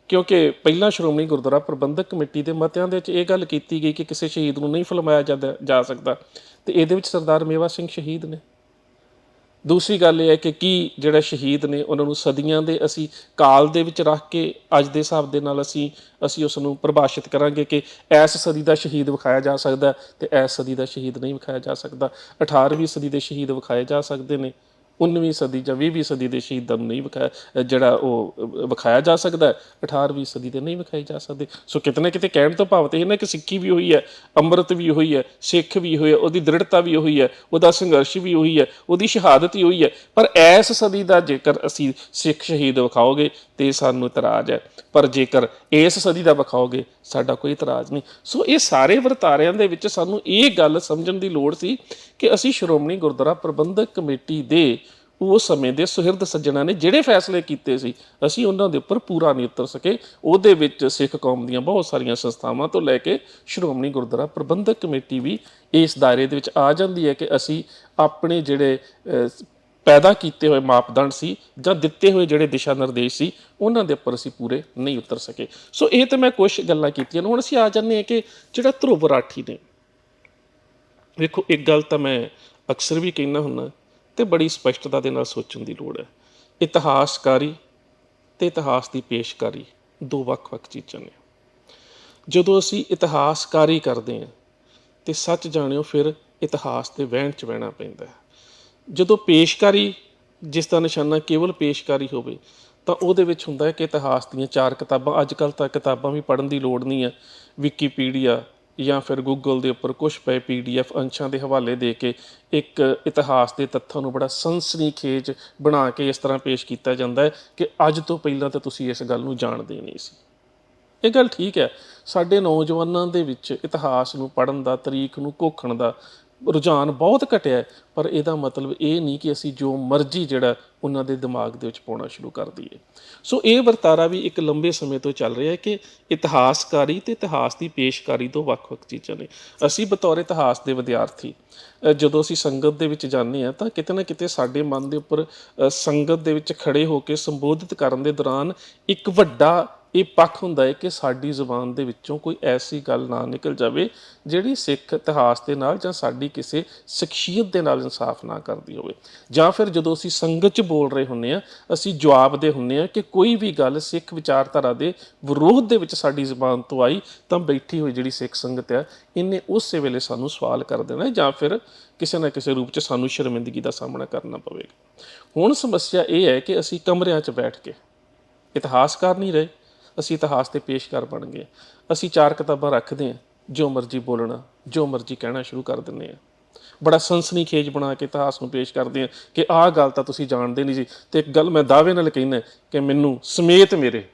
ਕਿਉਂਕਿ ਪਹਿਲਾਂ ਸ਼੍ਰੋਮਣੀ ਗੁਰਦੁਆਰਾ ਪ੍ਰਬੰਧਕ ਕਮੇਟੀ ਦੇ ਮਤਿਆਂ ਦੇ ਵਿੱਚ ਇਹ ਗੱਲ ਕੀਤੀ ਗਈ ਕਿ ਕਿਸੇ ਸ਼ਹੀਦ ਨੂੰ ਨਹੀਂ ਫਿਲਮਾਇਆ ਜਾਂਦਾ- ਜਾ ਸਕਦਾ। ਤੇ ਇਹਦੇ ਵਿੱਚ ਸਰਦਾਰ ਮੇਵਾ ਸਿੰਘ ਸ਼ਹੀਦ ਨੇ। ਦੂਸਰੀ ਗੱਲ ਇਹ ਹੈ ਕਿ ਕੀ ਜਿਹੜਾ ਸ਼ਹੀਦ ਨੇ, ਉਹਨਾਂ ਨੂੰ ਸਦੀਆਂ ਦੇ ਅਸੀਂ ਕਾਲ ਦੇ ਵਿੱਚ ਰੱਖ ਕੇ, ਅੱਜ ਦੇ ਹਿਸਾਬ ਦੇ ਨਾਲ ਅਸੀਂ ਅਸੀਂ ਉਸ ਨੂੰ ਪਰਿਭਾਸ਼ਿਤ ਕਰਾਂਗੇ ਕਿ ਇਸ ਸਦੀ ਦਾ ਸ਼ਹੀਦ ਵਿਖਾਇਆ ਜਾ ਸਕਦਾ ਤੇ ਇਸ ਸਦੀ ਦਾ ਸ਼ਹੀਦ ਨਹੀਂ ਵਿਖਾਇਆ ਜਾ ਸਕਦਾ। 18ਵੀਂ ਸਦੀ ਦੇ ਸ਼ਹੀਦ ਵਿਖਾਏ ਜਾ ਸਕਦੇ ਨੇ। 19ਵੀਂ ਸਦੀ ਜਾਂ 20ਵੀਂ ਸਦੀ ਦੇ ਸ਼ਹੀਦਾਂ ਨੂੰ ਨਹੀਂ ਵਿਖਾਇਆ ਜਿਹੜਾ ਉਹ ਅਹ, ਵਿਖਾਇਆ ਜਾ ਸਕਦਾ ਹੈ 18ਵੀਂ ਸਦੀ ਦੇ ਨਹੀਂ ਵਿਖਾਈ ਜਾ ਸਕਦੇ। ਸੋ ਕਿਤੇ ਨਾ ਕਿਤੇ ਕਹਿਣ ਤੋਂ ਭਾਵ ਤੇ ਇਹ ਨਾ ਕਿ ਸਿੱਖੀ ਵੀ ਹੋਈ ਹੈ ਅੰਮ੍ਰਿਤ ਵੀ ਹੋਈ ਹੈ ਸਿੱਖ ਵੀ ਹੋਈ ਹੈ ਉਹਦੀ ਦ੍ਰਿੜਤਾ ਵੀ ਹੋਈ ਹੈ ਉਹਦਾ ਸੰਘਰਸ਼ ਵੀ ਹੋਈ ਹੈ ਉਹਦੀ ਸ਼ਹਾਦਤ ਹੀ ਹੋਈ ਹੈ। ਪਰ ਐਸ ਸਦੀ ਦਾ ਜੇਕਰ ਅਸੀਂ ਸਿੱਖ ਸ਼ਹੀਦ ਵਿਖਾਓਗੇ ਤੇ ਸਾਨੂੰ ਇਤਰਾਜ਼ ਹੈ। ਪਰ ਜੇਕਰ ਇਸ ਸਦੀ ਦਾ ਵਿਖਾਓਗੇ ਸਾਡਾ ਕੋਈ ਇਤਰਾਜ਼ ਨਹੀਂ। ਸੋ ਇਹ ਸਾਰੇ ਵਰਤਾਰਿਆਂ ਦੇ ਵਿੱਚ ਸਾਨੂੰ ਇਹ ਗੱਲ ਸਮਝਣ ਦੀ ਲੋੜ ਸੀ ਕਿ ਅਸੀਂ ਸ਼੍ਰੋਮਣੀ ਗੁਰਦੁਆਰਾ ਪ੍ਰਬੰਧਕ ਕਮੇਟੀ ਦੇ ਉਸ ਸਮੇਂ ਦੇ ਸੁਹਿਰਦ ਸੱਜਣਾ ਨੇ ਜਿਹੜੇ ਫੈਸਲੇ ਕੀਤੇ ਸੀ, ਅਸੀਂ ਉਹਨਾਂ ਦੇ ਉੱਪਰ ਪੂਰਾ ਨਹੀਂ ਉਤਰ ਸਕੇ। ਉਹਦੇ ਵਿੱਚ ਸਿੱਖ ਕੌਮ ਦੀਆਂ ਬਹੁਤ ਸਾਰੀਆਂ ਸੰਸਥਾਵਾਂ ਤੋਂ ਲੈ ਕੇ ਸ਼੍ਰੋਮਣੀ ਗੁਰਦੁਆਰਾ ਪ੍ਰਬੰਧਕ ਕਮੇਟੀ ਵੀ ਇਸ ਦਾਇਰੇ ਦੇ ਵਿੱਚ ਆ ਜਾਂਦੀ ਹੈ ਕਿ ਅਸੀਂ ਆਪਣੇ ਜਿਹੜੇ ਪੈਦਾ ਕੀਤੇ ਹੋਏ ਮਾਪਦੰਡ ਸੀ ਜਾਂ ਦਿੱਤੇ ਹੋਏ ਜਿਹੜੇ ਦਿਸ਼ਾ ਨਿਰਦੇਸ਼ ਸੀ, ਉਹਨਾਂ ਦੇ ਉੱਪਰ ਅਸੀਂ ਪੂਰੇ ਨਹੀਂ ਉਤਰ ਸਕੇ। ਸੋ ਇਹ ਤਾਂ ਮੈਂ ਕੁਝ ਗੱਲਾਂ ਕੀਤੀਆਂ ਨੇ। ਹੁਣ ਅਸੀਂ ਆ ਜਾਂਦੇ ਹਾਂ ਕਿ ਜਿਹੜਾ ਧਰੁਵ ਰਾਠੀ ਨੇ। ਵੇਖੋ, ਇੱਕ ਗੱਲ ਤਾਂ ਮੈਂ ਅਕਸਰ ਵੀ ਕਹਿਣਾ ਹੁੰਦਾ ਤੇ ਬੜੀ ਸਪਸ਼ਟਤਾ ਦੇ ਨਾਲ ਸੋਚਣ ਦੀ ਲੋੜ ਹੈ। ਇਤਿਹਾਸਕਾਰੀ ਤੇ ਇਤਿਹਾਸ ਦੀ ਪੇਸ਼ਕਾਰੀ, ਦੋ ਵੱਖ-ਵੱਖ ਚੀਜ਼ਾਂ ਨੇ। ਜਦੋਂ ਅਸੀਂ ਇਤਿਹਾਸਕਾਰੀ ਕਰਦੇ ਹਾਂ, ਤੇ ਸੱਚ ਜਾਣਿਓ ਫਿਰ ਇਤਿਹਾਸ ਦੇ ਵਹਿਣ ਚ ਵਹਿਣਾ ਪੈਂਦਾ ਹੈ। ਜਦੋਂ ਪੇਸ਼ਕਾਰੀ, ਜਿਸ ਦਾ ਨਿਸ਼ਾਨਾ ਕੇਵਲ ਪੇਸ਼ਕਾਰੀ ਹੋਵੇ, ਤਾਂ ਉਹਦੇ ਵਿੱਚ ਹੁੰਦਾ ਹੈ ਕਿ ਇਤਿਹਾਸ ਦੀਆਂ ਚਾਰ ਕਿਤਾਬਾਂ ਅੱਜ ਕੱਲ ਤਾਂ ਕਿਤਾਬਾਂ ਵੀ ਪੜ੍ਹਨ ਦੀ ਲੋੜ ਨਹੀਂ ਹੈ। ਵਿਕੀਪੀਡੀਆ ਜਾਂ ਫਿਰ ਗੂਗਲ ਦੇ ਉੱਪਰ ਕੁਝ ਪਏ ਪੀਡੀਐਫ ਅੰਸ਼ਾਂ ਦੇ ਹਵਾਲੇ ਦੇ ਕੇ ਇੱਕ ਇਤਿਹਾਸ ਦੇ ਤੱਥਾਂ ਨੂੰ ਬੜਾ ਸਨਸਨੀਖੇਜ ਬਣਾ ਕੇ ਇਸ ਤਰ੍ਹਾਂ ਪੇਸ਼ ਕੀਤਾ ਜਾਂਦਾ ਹੈ ਕਿ ਅੱਜ ਤੋਂ ਪਹਿਲਾਂ ਤਾਂ ਤੁਸੀਂ ਇਸ ਗੱਲ ਨੂੰ ਜਾਣਦੇ ਨਹੀਂ ਸੀ। ਇਹ ਗੱਲ ਠੀਕ ਹੈ, ਸਾਡੇ ਨੌਜਵਾਨਾਂ ਦੇ ਵਿੱਚ ਇਤਿਹਾਸ ਨੂੰ ਪੜ੍ਹਨ ਦਾ, ਤਰੀਕ ਨੂੰ ਘੋਖਣ ਦਾ ਰੁਝਾਨ ਬਹੁਤ ਘਟਿਆ ਪਰ ਇਹਦਾ ਮਤਲਬ ਇਹ ਨਹੀਂ ਕਿ ਅਸੀਂ ਜੋ ਮਰਜ਼ੀ ਜਿਹੜਾ ਉਹਨਾਂ ਦੇ ਦਿਮਾਗ ਦੇ ਵਿੱਚ ਪਾਉਣਾ ਸ਼ੁਰੂ ਕਰ ਦਈਏ। ਸੋ ਇਹ ਵਰਤਾਰਾ ਵੀ ਇੱਕ ਲੰਬੇ ਸਮੇਂ ਤੋਂ ਚੱਲ ਰਿਹਾ ਹੈ ਕਿ ਇਤਿਹਾਸਕਾਰੀ ਤੇ ਇਤਿਹਾਸ ਦੀ ਪੇਸ਼ਕਾਰੀ ਤੋਂ ਵੱਖ-ਵੱਖ ਚੀਜ਼ਾਂ ਨੇ। ਅਸੀਂ ਬਤੌਰ ਇਤਿਹਾਸ ਦੇ ਵਿਦਿਆਰਥੀ ਜਦੋਂ ਅਸੀਂ ਸੰਗਤ ਦੇ ਵਿੱਚ ਜਾਂਦੇ ਹਾਂ ਤਾਂ ਕਿਤੇ ਨਾ ਕਿਤੇ ਸਾਡੇ ਮਨ ਦੇ ਉੱਪਰ ਸੰਗਤ ਦੇ ਵਿੱਚ ਖੜੇ ਹੋ ਕੇ ਸੰਬੋਧਿਤ ਕਰਨ ਦੇ ਦੌਰਾਨ ਇੱਕ ਵੱਡਾ ਇਹ ਪੱਖ ਹੁੰਦਾ ਹੈ ਕਿ ਸਾਡੀ ਜ਼ੁਬਾਨ ਦੇ ਵਿੱਚੋਂ ਕੋਈ ਐਸੀ ਗੱਲ ਨਾ ਨਿਕਲ ਜਾਵੇ ਜਿਹੜੀ ਸਿੱਖ ਇਤਿਹਾਸ ਦੇ ਨਾਲ ਜਾਂ ਸਾਡੀ ਕਿਸੇ ਸ਼ਖਸੀਅਤ ਦੇ ਨਾਲ ਇਨਸਾਫ ਨਾ ਕਰਦੀ ਹੋਵੇ। ਜਾਂ ਫਿਰ ਜਦੋਂ ਅਸੀਂ ਸੰਗਤ 'ਚ ਬੋਲ ਰਹੇ ਹੁੰਨੇ ਆ ਅਸੀਂ ਜਵਾਬ ਦੇ ਹੁੰਨੇ ਆ ਕਿ ਕੋਈ ਵੀ ਗੱਲ ਸਿੱਖ ਵਿਚਾਰਧਾਰਾ ਦੇ ਵਿਰੋਧ ਦੇ ਵਿੱਚ ਸਾਡੀ ਜ਼ੁਬਾਨ ਤੋਂ ਆਈ ਤਾਂ ਬੈਠੀ ਹੋਈ ਜਿਹੜੀ ਸਿੱਖ ਸੰਗਤ ਆ, ਇਹਨੇ ਉਸੇ ਵੇਲੇ ਸਾਨੂੰ ਸਵਾਲ ਕਰ ਦੇਣਾ ਜਾਂ ਫਿਰ ਕਿਸੇ ਨਾ ਕਿਸੇ ਰੂਪ 'ਚ ਸਾਨੂੰ ਸ਼ਰਮਿੰਦਗੀ ਦਾ ਸਾਹਮਣਾ ਕਰਨਾ ਪਵੇਗਾ। ਹੁਣ ਸਮੱਸਿਆ ਇਹ ਹੈ ਕਿ ਅਸੀਂ ਕਮਰਿਆਂ 'ਚ ਬੈਠ ਕੇ ਇਤਿਹਾਸਕਾਰ ਨਹੀਂ ਰਹੇ। ਅਸੀਂ ਇਤਿਹਾਸ ਦੇ ਪੇਸ਼ਕਾਰ ਬਣ ਗਏ ਅਸੀਂ ਚਾਰ ਕਿਤਾਬਾਂ ਰੱਖਦੇ ਹਾਂ, ਜੋ ਮਰਜ਼ੀ ਬੋਲਣਾ, ਜੋ ਮਰਜ਼ੀ ਕਹਿਣਾ ਸ਼ੁਰੂ ਕਰ ਦਿੰਦੇ ਹਾਂ। ਬੜਾ ਸਨਸਨੀਖੇਜ ਬਣਾ ਕੇ ਇਤਿਹਾਸ ਨੂੰ ਪੇਸ਼ ਕਰਦੇ ਹਾਂ ਕਿ ਆਹ ਗੱਲ ਤਾਂ ਤੁਸੀਂ ਜਾਣਦੇ ਨਹੀਂ ਜੀ। ਤੇ ਇੱਕ ਗੱਲ ਮੈਂ ਦਾਅਵੇ ਨਾਲ ਕਹਿੰਦਾ ਕਿ ਮੈਨੂੰ ਸਮੇਤ ਮੇਰੇ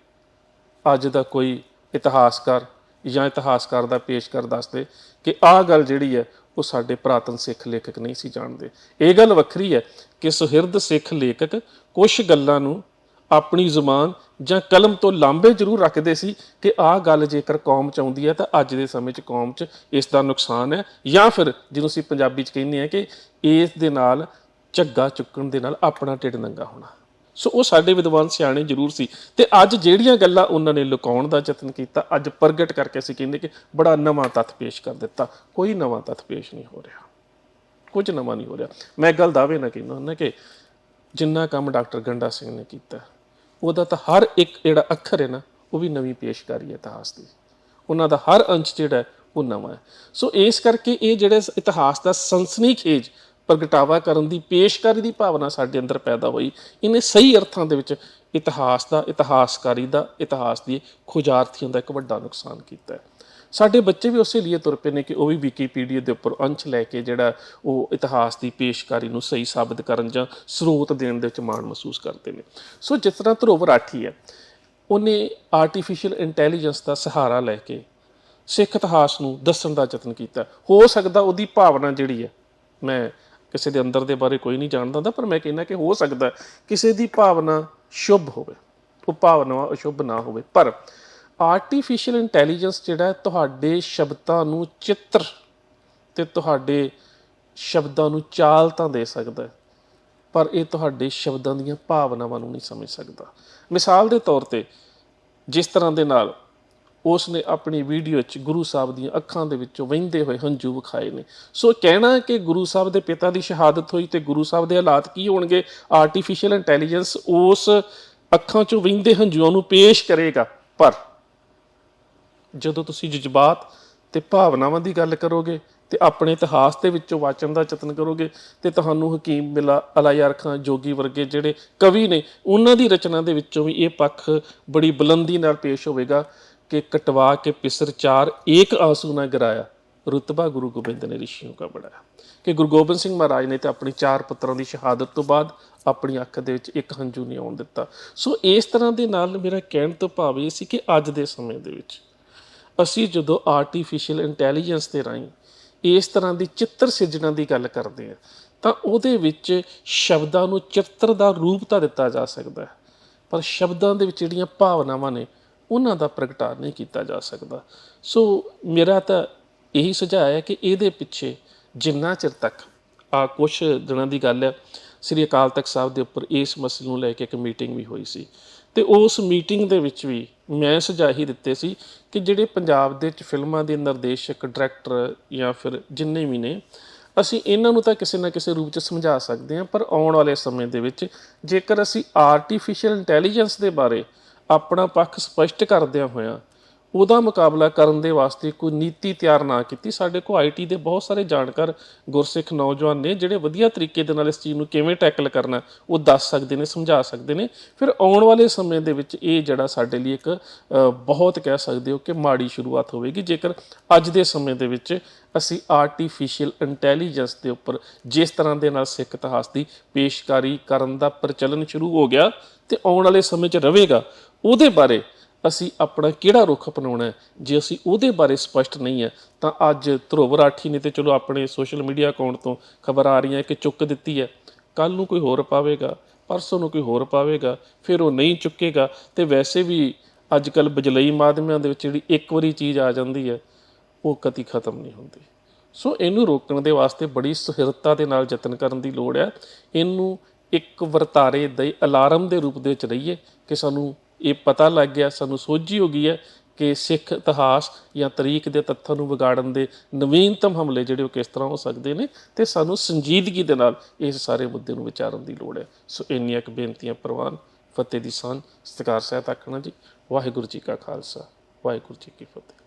ਅੱਜ ਦਾ ਕੋਈ ਇਤਿਹਾਸਕਾਰ ਜਾਂ ਇਤਿਹਾਸਕਾਰ ਦਾ ਪੇਸ਼ਕਾਰ ਦੱਸਦੇ ਕਿ ਆਹ ਗੱਲ ਜਿਹੜੀ ਹੈ, ਉਹ ਸਾਡੇ ਪ੍ਰਾਤਨ ਸਿੱਖ ਲੇਖਕ ਨਹੀਂ ਸੀ ਜਾਣਦੇ। ਇਹ ਗੱਲ ਵੱਖਰੀ ਹੈ ਕਿ ਸੁਹਿਰਦ ਸਿੱਖ ਲੇਖਕ ਕੁਝ ਗੱਲਾਂ ਨੂੰ ਆਪਣੀ ਜ਼ੁਬਾਨ ਜਾਂ ਕਲਮ ਤੋਂ ਲਾਂਬੇ ਜ਼ਰੂਰ ਰੱਖਦੇ ਸੀ ਕਿ ਆਹ ਗੱਲ ਜੇਕਰ ਕੌਮ ਚ ਆਉਂਦੀ ਹੈ ਤਾਂ ਅੱਜ ਦੇ ਸਮੇਂ 'ਚ ਕੌਮ 'ਚ ਇਸ ਦਾ ਨੁਕਸਾਨ ਹੈ ਜਾਂ ਫਿਰ ਜਿਹਨੂੰ ਅਸੀਂ ਪੰਜਾਬੀ 'ਚ ਕਹਿੰਦੇ ਆ ਕਿ ਇਸ ਦੇ ਨਾਲ ਝੱਗਾ ਚੁੱਕਣ ਦੇ ਨਾਲ ਆਪਣਾ ਢਿੱਡ ਨੰਗਾ ਹੋਣਾ। ਸੋ ਉਹ ਸਾਡੇ ਵਿਦਵਾਨ ਸਿਆਣੇ ਜ਼ਰੂਰ ਸੀ ਤੇ ਅੱਜ ਜਿਹੜੀਆਂ ਗੱਲਾਂ ਉਹਨਾਂ ਨੇ ਲੁਕਾਉਣ ਦਾ ਯਤਨ ਕੀਤਾ, ਅੱਜ ਪ੍ਰਗਟ ਕਰਕੇ ਅਸੀਂ ਕਹਿੰਦੇ ਕਿ ਬੜਾ ਨਵਾਂ ਤੱਥ ਪੇਸ਼ ਕਰ ਦਿੱਤਾ। ਕੋਈ ਨਵਾਂ ਤੱਥ ਪੇਸ਼ ਨਹੀਂ ਹੋ ਰਿਹਾ। ਕੁਝ ਨਵਾਂ ਨਹੀਂ ਹੋ ਰਿਹਾ। ਮੈਂ ਇੱਕ ਗੱਲ ਦਾਅਵੇ ਨਾ ਕਹਿੰਦਾ ਹੁੰਦਾ ਕਿ ਜਿੰਨਾ ਕੰਮ ਡਾਕਟਰ ਗੰਡਾ ਸਿੰਘ ਨੇ ਕੀਤਾ ਉਹਦਾ ਤਾਂ ਹਰ ਇੱਕ ਜਿਹੜਾ ਅੱਖਰ ਹੈ ਨਾ, ਉਹ ਵੀ ਨਵੀਂ ਪੇਸ਼ਕਾਰੀ ਹੈ ਇਤਿਹਾਸ ਦੀ। ਉਹਨਾਂ ਦਾ ਹਰ ਅੰਸ਼ ਜਿਹੜਾ ਉਹ ਨਵਾਂ ਹੈ। ਸੋ ਇਸ ਕਰਕੇ ਇਹ ਜਿਹੜੇ ਇਤਿਹਾਸ ਦਾ ਸਨਸਨੀਖੇਜ ਪ੍ਰਗਟਾਵਾ ਕਰਨ ਦੀ ਪੇਸ਼ਕਾਰੀ ਦੀ ਭਾਵਨਾ ਸਾਡੇ ਅੰਦਰ ਪੈਦਾ ਹੋਈ, ਇਹਨੇ ਸਹੀ ਅਰਥਾਂ ਦੇ ਵਿੱਚ ਇਤਿਹਾਸ ਦਾ, ਇਤਿਹਾਸਕਾਰੀ ਦਾ, ਇਤਿਹਾਸ ਦੀ ਖੋਜਾਰਥੀਆਂ ਦਾ ਇੱਕ ਵੱਡਾ ਨੁਕਸਾਨ ਕੀਤਾ ਹੈ। ਸਾਡੇ ਬੱਚੇ ਵੀ ਉਸੇ ਲਈ ਤੁਰ ਪਏ ਨੇ ਕਿ ਉਹ ਵੀ ਵਿਕੀਪੀਡੀਆ ਦੇ ਉੱਪਰ ਅੰਸ਼ ਲੈ ਕੇ ਜਿਹੜਾ ਉਹ ਇਤਿਹਾਸ ਦੀ ਪੇਸ਼ਕਾਰੀ ਨੂੰ ਸਹੀ ਸਾਬਤ ਕਰਨ ਜਾਂ ਸਰੋਤ ਦੇਣ ਦੇ ਵਿੱਚ ਮਾਣ ਮਹਿਸੂਸ ਕਰਦੇ ਨੇ। ਸੋ ਜਿਸ ਤਰ੍ਹਾਂ ਧਰੋਵ ਰਾਠੀ ਹੈ, ਉਹਨੇ ਆਰਟੀਫੀਸ਼ੀਅਲ ਇੰਟੈਲੀਜੈਂਸ ਦਾ ਸਹਾਰਾ ਲੈ ਕੇ ਸਿੱਖ ਇਤਿਹਾਸ ਨੂੰ ਦੱਸਣ ਦਾ ਯਤਨ ਕੀਤਾ। ਹੋ ਸਕਦਾ ਉਹਦੀ ਭਾਵਨਾ ਜਿਹੜੀ ਹੈ, ਮੈਂ ਕਿਸੇ ਦੇ ਅੰਦਰ ਦੇ ਬਾਰੇ ਕੋਈ ਨਹੀਂ ਜਾਣਦਾ ਹੁੰਦਾ, ਪਰ ਮੈਂ ਕਹਿੰਦਾ ਕਿ ਹੋ ਸਕਦਾ ਕਿਸੇ ਦੀ ਭਾਵਨਾ ਸ਼ੁਭ ਹੋਵੇ, ਉਹ ਭਾਵਨਾ ਅਸ਼ੁਭ ਨਾ ਹੋਵੇ। ਪਰ ਆਰਟੀਫੀਸ਼ੀਅਲ ਇੰਟੈਲੀਜੈਂਸ ਜਿਹੜਾ ਤੁਹਾਡੇ ਸ਼ਬਦਾਂ ਨੂੰ ਚਿੱਤਰ ਤੇ ਤੁਹਾਡੇ ਸ਼ਬਦਾਂ ਨੂੰ ਚਾਲ ਤਾਂ ਦੇ ਸਕਦਾ ਪਰ ਇਹ ਤੁਹਾਡੇ ਸ਼ਬਦਾਂ ਦੀਆਂ ਭਾਵਨਾਵਾਂ ਨੂੰ ਨਹੀਂ ਸਮਝ ਸਕਦਾ। ਮਿਸਾਲ ਦੇ ਤੌਰ ਤੇ ਜਿਸ ਤਰ੍ਹਾਂ ਦੇ ਨਾਲ ਉਸ ਨੇ ਆਪਣੀ ਵੀਡੀਓ 'ਚ ਗੁਰੂ ਸਾਹਿਬ ਦੀਆਂ ਅੱਖਾਂ ਦੇ ਵਿੱਚੋਂ ਵਹਿੰਦੇ ਹੋਏ ਹੰਝੂ ਵਿਖਾਏ ਨੇ। ਸੋ ਕਹਿਣਾ ਕਿ ਗੁਰੂ ਸਾਹਿਬ ਦੇ ਪਿਤਾ ਦੀ ਸ਼ਹਾਦਤ ਹੋਈ ਤੇ ਗੁਰੂ ਸਾਹਿਬ ਦੇ ਹਾਲਾਤ ਕੀ ਹੋਣਗੇ? ਆਰਟੀਫੀਸ਼ੀਅਲ ਇੰਟੈਲੀਜੈਂਸ ਉਸ ਅੱਖਾਂ 'ਚੋਂ ਵਹਿੰਦੇ ਹੰਝੂਆਂ ਨੂੰ ਪੇਸ਼ ਕਰੇਗਾ, ਪਰ ਜਦੋਂ ਤੁਸੀਂ ਜਜ਼ਬਾਤ ਤੇ ਭਾਵਨਾਵਾਂ ਦੀ ਗੱਲ ਕਰੋਗੇ ਤੇ ਆਪਣੇ ਇਤਿਹਾਸ ਦੇ ਵਿੱਚੋਂ ਵਾਚਣ ਦਾ ਯਤਨ ਕਰੋਗੇ ਤੇ ਤੁਹਾਨੂੰ ਹਕੀਮ ਮਿਲਾ ਅਲਾਯਾਰ ਖਾਂ ਜੋਗੀ ਵਰਗੇ ਜਿਹੜੇ ਕਵੀ ਨੇ, ਉਹਨਾਂ ਦੀ ਰਚਨਾ ਦੇ ਵਿੱਚੋਂ ਵੀ ਇਹ ਪੱਖ ਬੜੀ ਬੁਲੰਦੀ ਨਾਲ ਪੇਸ਼ ਹੋਵੇਗਾ ਕਿ ਕਟਵਾ ਕੇ ਪਿਸਰ ਚਾਰ ਏਕ ਆਂਸੂ ਨਾ ਗਰਾਇਆ, ਰੁਤਬਾ ਗੁਰੂ ਗੋਬਿੰਦ ਨੇ ਰਿਸ਼ੀਆਂ ਕਾ ਬੜਾਇਆ ਕਿ ਗੁਰੂ ਗੋਬਿੰਦ ਸਿੰਘ ਮਹਾਰਾਜ ਨੇ ਤੇ ਆਪਣੀ ਚਾਰ ਪੁੱਤਰਾਂ ਦੀ ਸ਼ਹਾਦਤ ਤੋਂ ਬਾਅਦ ਆਪਣੀ ਅੱਖ ਦੇ ਵਿੱਚ ਇੱਕ ਹੰਝੂ ਨਹੀਂ ਆਉਣ ਦਿੱਤਾ। ਸੋ ਇਸ ਤਰ੍ਹਾਂ ਦੇ ਨਾਲ ਮੇਰਾ ਕਹਿਣ ਤੋਂ ਭਾਵ ਇਹ ਸੀ ਕਿ ਅੱਜ ਦੇ ਸਮੇਂ ਦੇ ਵਿੱਚ ਅਸੀਂ ਜਦੋਂ ਆਰਟੀਫੀਸ਼ੀਅਲ ਇੰਟੈਲੀਜੈਂਸ ਦੇ ਰਾਹੀਂ ਇਸ ਤਰ੍ਹਾਂ ਦੀ ਚਿੱਤਰ ਸਿਰਜਣਾ ਦੀ ਗੱਲ ਕਰਦੇ ਹਾਂ, ਤਾਂ ਉਹਦੇ ਵਿੱਚ ਸ਼ਬਦਾਂ ਨੂੰ ਚਿੱਤਰ ਦਾ ਰੂਪ ਤਾਂ ਦਿੱਤਾ ਜਾ ਸਕਦਾ ਹੈ, ਪਰ ਸ਼ਬਦਾਂ ਦੇ ਵਿੱਚ ਜਿਹੜੀਆਂ ਭਾਵਨਾਵਾਂ ਨੇ, ਉਹਨਾਂ ਦਾ ਪ੍ਰਗਟਾਅ ਨਹੀਂ ਕੀਤਾ ਜਾ ਸਕਦਾ। ਸੋ ਮੇਰਾ ਤਾਂ ਇਹੀ ਸੁਝਾਅ ਹੈ ਕਿ ਇਹਦੇ ਪਿੱਛੇ ਜਿੰਨਾ ਚਿਰ ਤੱਕ, ਆ ਕੁਛ ਦਿਨਾਂ ਦੀ ਗੱਲ ਹੈ, ਸ੍ਰੀ ਅਕਾਲ ਤਖਤ ਸਾਹਿਬ ਦੇ ਉੱਪਰ ਇਸ ਮਸਲੇ ਨੂੰ ਲੈ ਕੇ ਇੱਕ ਮੀਟਿੰਗ ਵੀ ਹੋਈ ਸੀ। ਤੇ ਉਸ ਮੀਟਿੰਗ ਦੇ ਵਿੱਚ ਵੀ ਮੈਂ ਸੁਝਾਅ ਹੀ ਦਿੱਤੇ ਸੀ ਕਿ ਜਿਹੜੇ ਪੰਜਾਬ ਦੇ ਵਿੱਚ ਫਿਲਮਾਂ ਦੇ ਨਿਰਦੇਸ਼ਕ, ਡਾਇਰੈਕਟਰ ਜਾਂ ਫਿਰ ਜਿੰਨੇ ਵੀ ਨੇ, ਅਸੀਂ ਇਹਨਾਂ ਨੂੰ ਤਾਂ ਕਿਸੇ ਨਾ ਕਿਸੇ ਰੂਪ ਚ ਸਮਝਾ ਸਕਦੇ ਹਾਂ, ਪਰ ਆਉਣ ਵਾਲੇ ਸਮੇਂ ਦੇ ਵਿੱਚ ਜੇਕਰ ਅਸੀਂ ਆਰਟੀਫੀਸ਼ੀਅਲ ਇੰਟੈਲੀਜੈਂਸ ਦੇ ਬਾਰੇ ਆਪਣਾ ਪੱਖ ਸਪਸ਼ਟ ਕਰਦਿਆਂ ਹੋਇਆਂ ਉਹਦਾ ਮੁਕਾਬਲਾ ਕਰਨ ਦੇ ਵਾਸਤੇ ਕੋਈ ਨੀਤੀ ਤਿਆਰ ਨਾ ਕੀਤੀ। ਸਾਡੇ ਕੋਲ ਆਈਟੀ ਦੇ ਬਹੁਤ ਸਾਰੇ ਜਾਣਕਾਰ ਗੁਰਸਿੱਖ ਨੌਜਵਾਨ ਨੇ ਜਿਹੜੇ ਵਧੀਆ ਤਰੀਕੇ ਦੇ ਨਾਲ ਇਸ ਚੀਜ਼ ਨੂੰ ਕਿਵੇਂ ਟੈਕਲ ਕਰਨਾ, ਉਹ ਦੱਸ ਸਕਦੇ ਨੇ, ਸਮਝਾ ਸਕਦੇ ਨੇ। ਫਿਰ ਆਉਣ ਵਾਲੇ ਸਮੇਂ ਦੇ ਵਿੱਚ ਇਹ ਜਿਹੜਾ ਸਾਡੇ ਲਈ ਇੱਕ ਬਹੁਤ ਕਹਿ ਸਕਦੇ ਹੋ ਕਿ ਮਾੜੀ ਸ਼ੁਰੂਆਤ ਹੋਵੇਗੀ। ਜੇਕਰ ਅੱਜ ਦੇ ਸਮੇਂ ਦੇ ਵਿੱਚ ਅਸੀਂ ਆਰਟੀਫੀਸ਼ੀਅਲ ਇੰਟੈਲੀਜੈਂਸ ਦੇ ਉੱਪਰ ਜਿਸ ਤਰ੍ਹਾਂ ਦੇ ਨਾਲ ਸਿੱਖ ਇਤਿਹਾਸ ਦੀ ਪੇਸ਼ਕਾਰੀ ਕਰਨ ਦਾ ਪ੍ਰਚਲਨ ਸ਼ੁਰੂ ਹੋ ਗਿਆ ਤੇ ਆਉਣ ਵਾਲੇ ਸਮੇਂ 'ਚ ਰਹੇਗਾ ਉਹਦੇ ਬਾਰੇ ਅਸੀਂ ਆਪਣਾ ਕਿਹੜਾ ਰੁਖ ਅਪਣਾਉਣਾ ਜੇ ਅਸੀਂ ਉਹਦੇ ਬਾਰੇ ਸਪਸ਼ਟ ਨਹੀਂ ਹੈ, ਤਾਂ ਅੱਜ ਧਰੁਵ ਰਾਠੀ ਨੇ ਤੇ ਚਲੋ ਆਪਣੇ ਸੋਸ਼ਲ ਮੀਡੀਆ ਅਕਾਊਂਟ ਤੋਂ ਖਬਰ ਆ ਰਹੀ ਹੈ ਕਿ ਚੁੱਕ ਦਿੱਤੀ ਹੈ। ਕੱਲ ਨੂੰ ਕੋਈ ਹੋਰ ਪਾਵੇਗਾ, ਪਰਸੋਂ ਨੂੰ ਕੋਈ ਹੋਰ ਪਾਵੇਗਾ, ਫਿਰ ਉਹ ਨਹੀਂ ਚੁੱਕੇਗਾ। ਤੇ ਵੈਸੇ ਵੀ ਅੱਜ ਕੱਲ ਬਜਲਈ ਮਾਧਿਅਮਾਂ ਦੇ ਵਿੱਚ ਜਿਹੜੀ ਇੱਕ ਵਾਰੀ ਚੀਜ਼ ਆ ਜਾਂਦੀ ਹੈ, ਉਹ ਕਦੀ ਖਤਮ ਨਹੀਂ ਹੁੰਦੀ। ਸੋ ਇਹਨੂੰ ਰੋਕਣ ਦੇ ਵਾਸਤੇ ਬੜੀ ਸੁਹਿਰਤਾ ਦੇ ਨਾਲ ਯਤਨ ਕਰਨ ਦੀ ਲੋੜ ਹੈ। ਇਹਨੂੰ ਇੱਕ ਵਰਤਾਰੇ ਦੇ ਅਲਾਰਮ ਦੇ ਰੂਪ ਦੇ ਵਿੱਚ ਰਹੀਏ ਕਿ ਸਾਨੂੰ ਇਹ ਪਤਾ ਲੱਗ ਗਿਆ, ਸਾਨੂੰ ਸੋਝੀ ਹੋ ਗਈ ਹੈ ਕਿ ਸਿੱਖ ਇਤਿਹਾਸ ਜਾਂ ਤਰੀਕ ਦੇ ਤੱਥਾਂ ਨੂੰ ਵਿਗਾੜਨ ਦੇ ਨਵੀਨਤਮ ਹਮਲੇ ਜਿਹੜੇ ਉਹ ਕਿਸ ਤਰ੍ਹਾਂ ਹੋ ਸਕਦੇ ਨੇ ਤੇ ਸਾਨੂੰ ਸੰਜੀਦਗੀ ਦੇ ਨਾਲ ਇਸ ਸਾਰੇ ਮੁੱਦੇ ਨੂੰ ਵਿਚਾਰਨ ਦੀ ਲੋੜ ਹੈ। ਸੋ ਇੰਨੀਆਂ ਕੁ ਬੇਨਤੀਆਂ ਪ੍ਰਵਾਨ ਫਤਿਹ ਦੀ ਸਾਨ ਸਤਿਕਾਰ ਸਾਹਿਬ ਆਖਣਾ ਜੀ। ਵਾਹਿਗੁਰੂ ਜੀ ਕਾ ਖਾਲਸਾ, ਵਾਹਿਗੁਰੂ ਜੀ ਕੀ ਫਤਿਹ।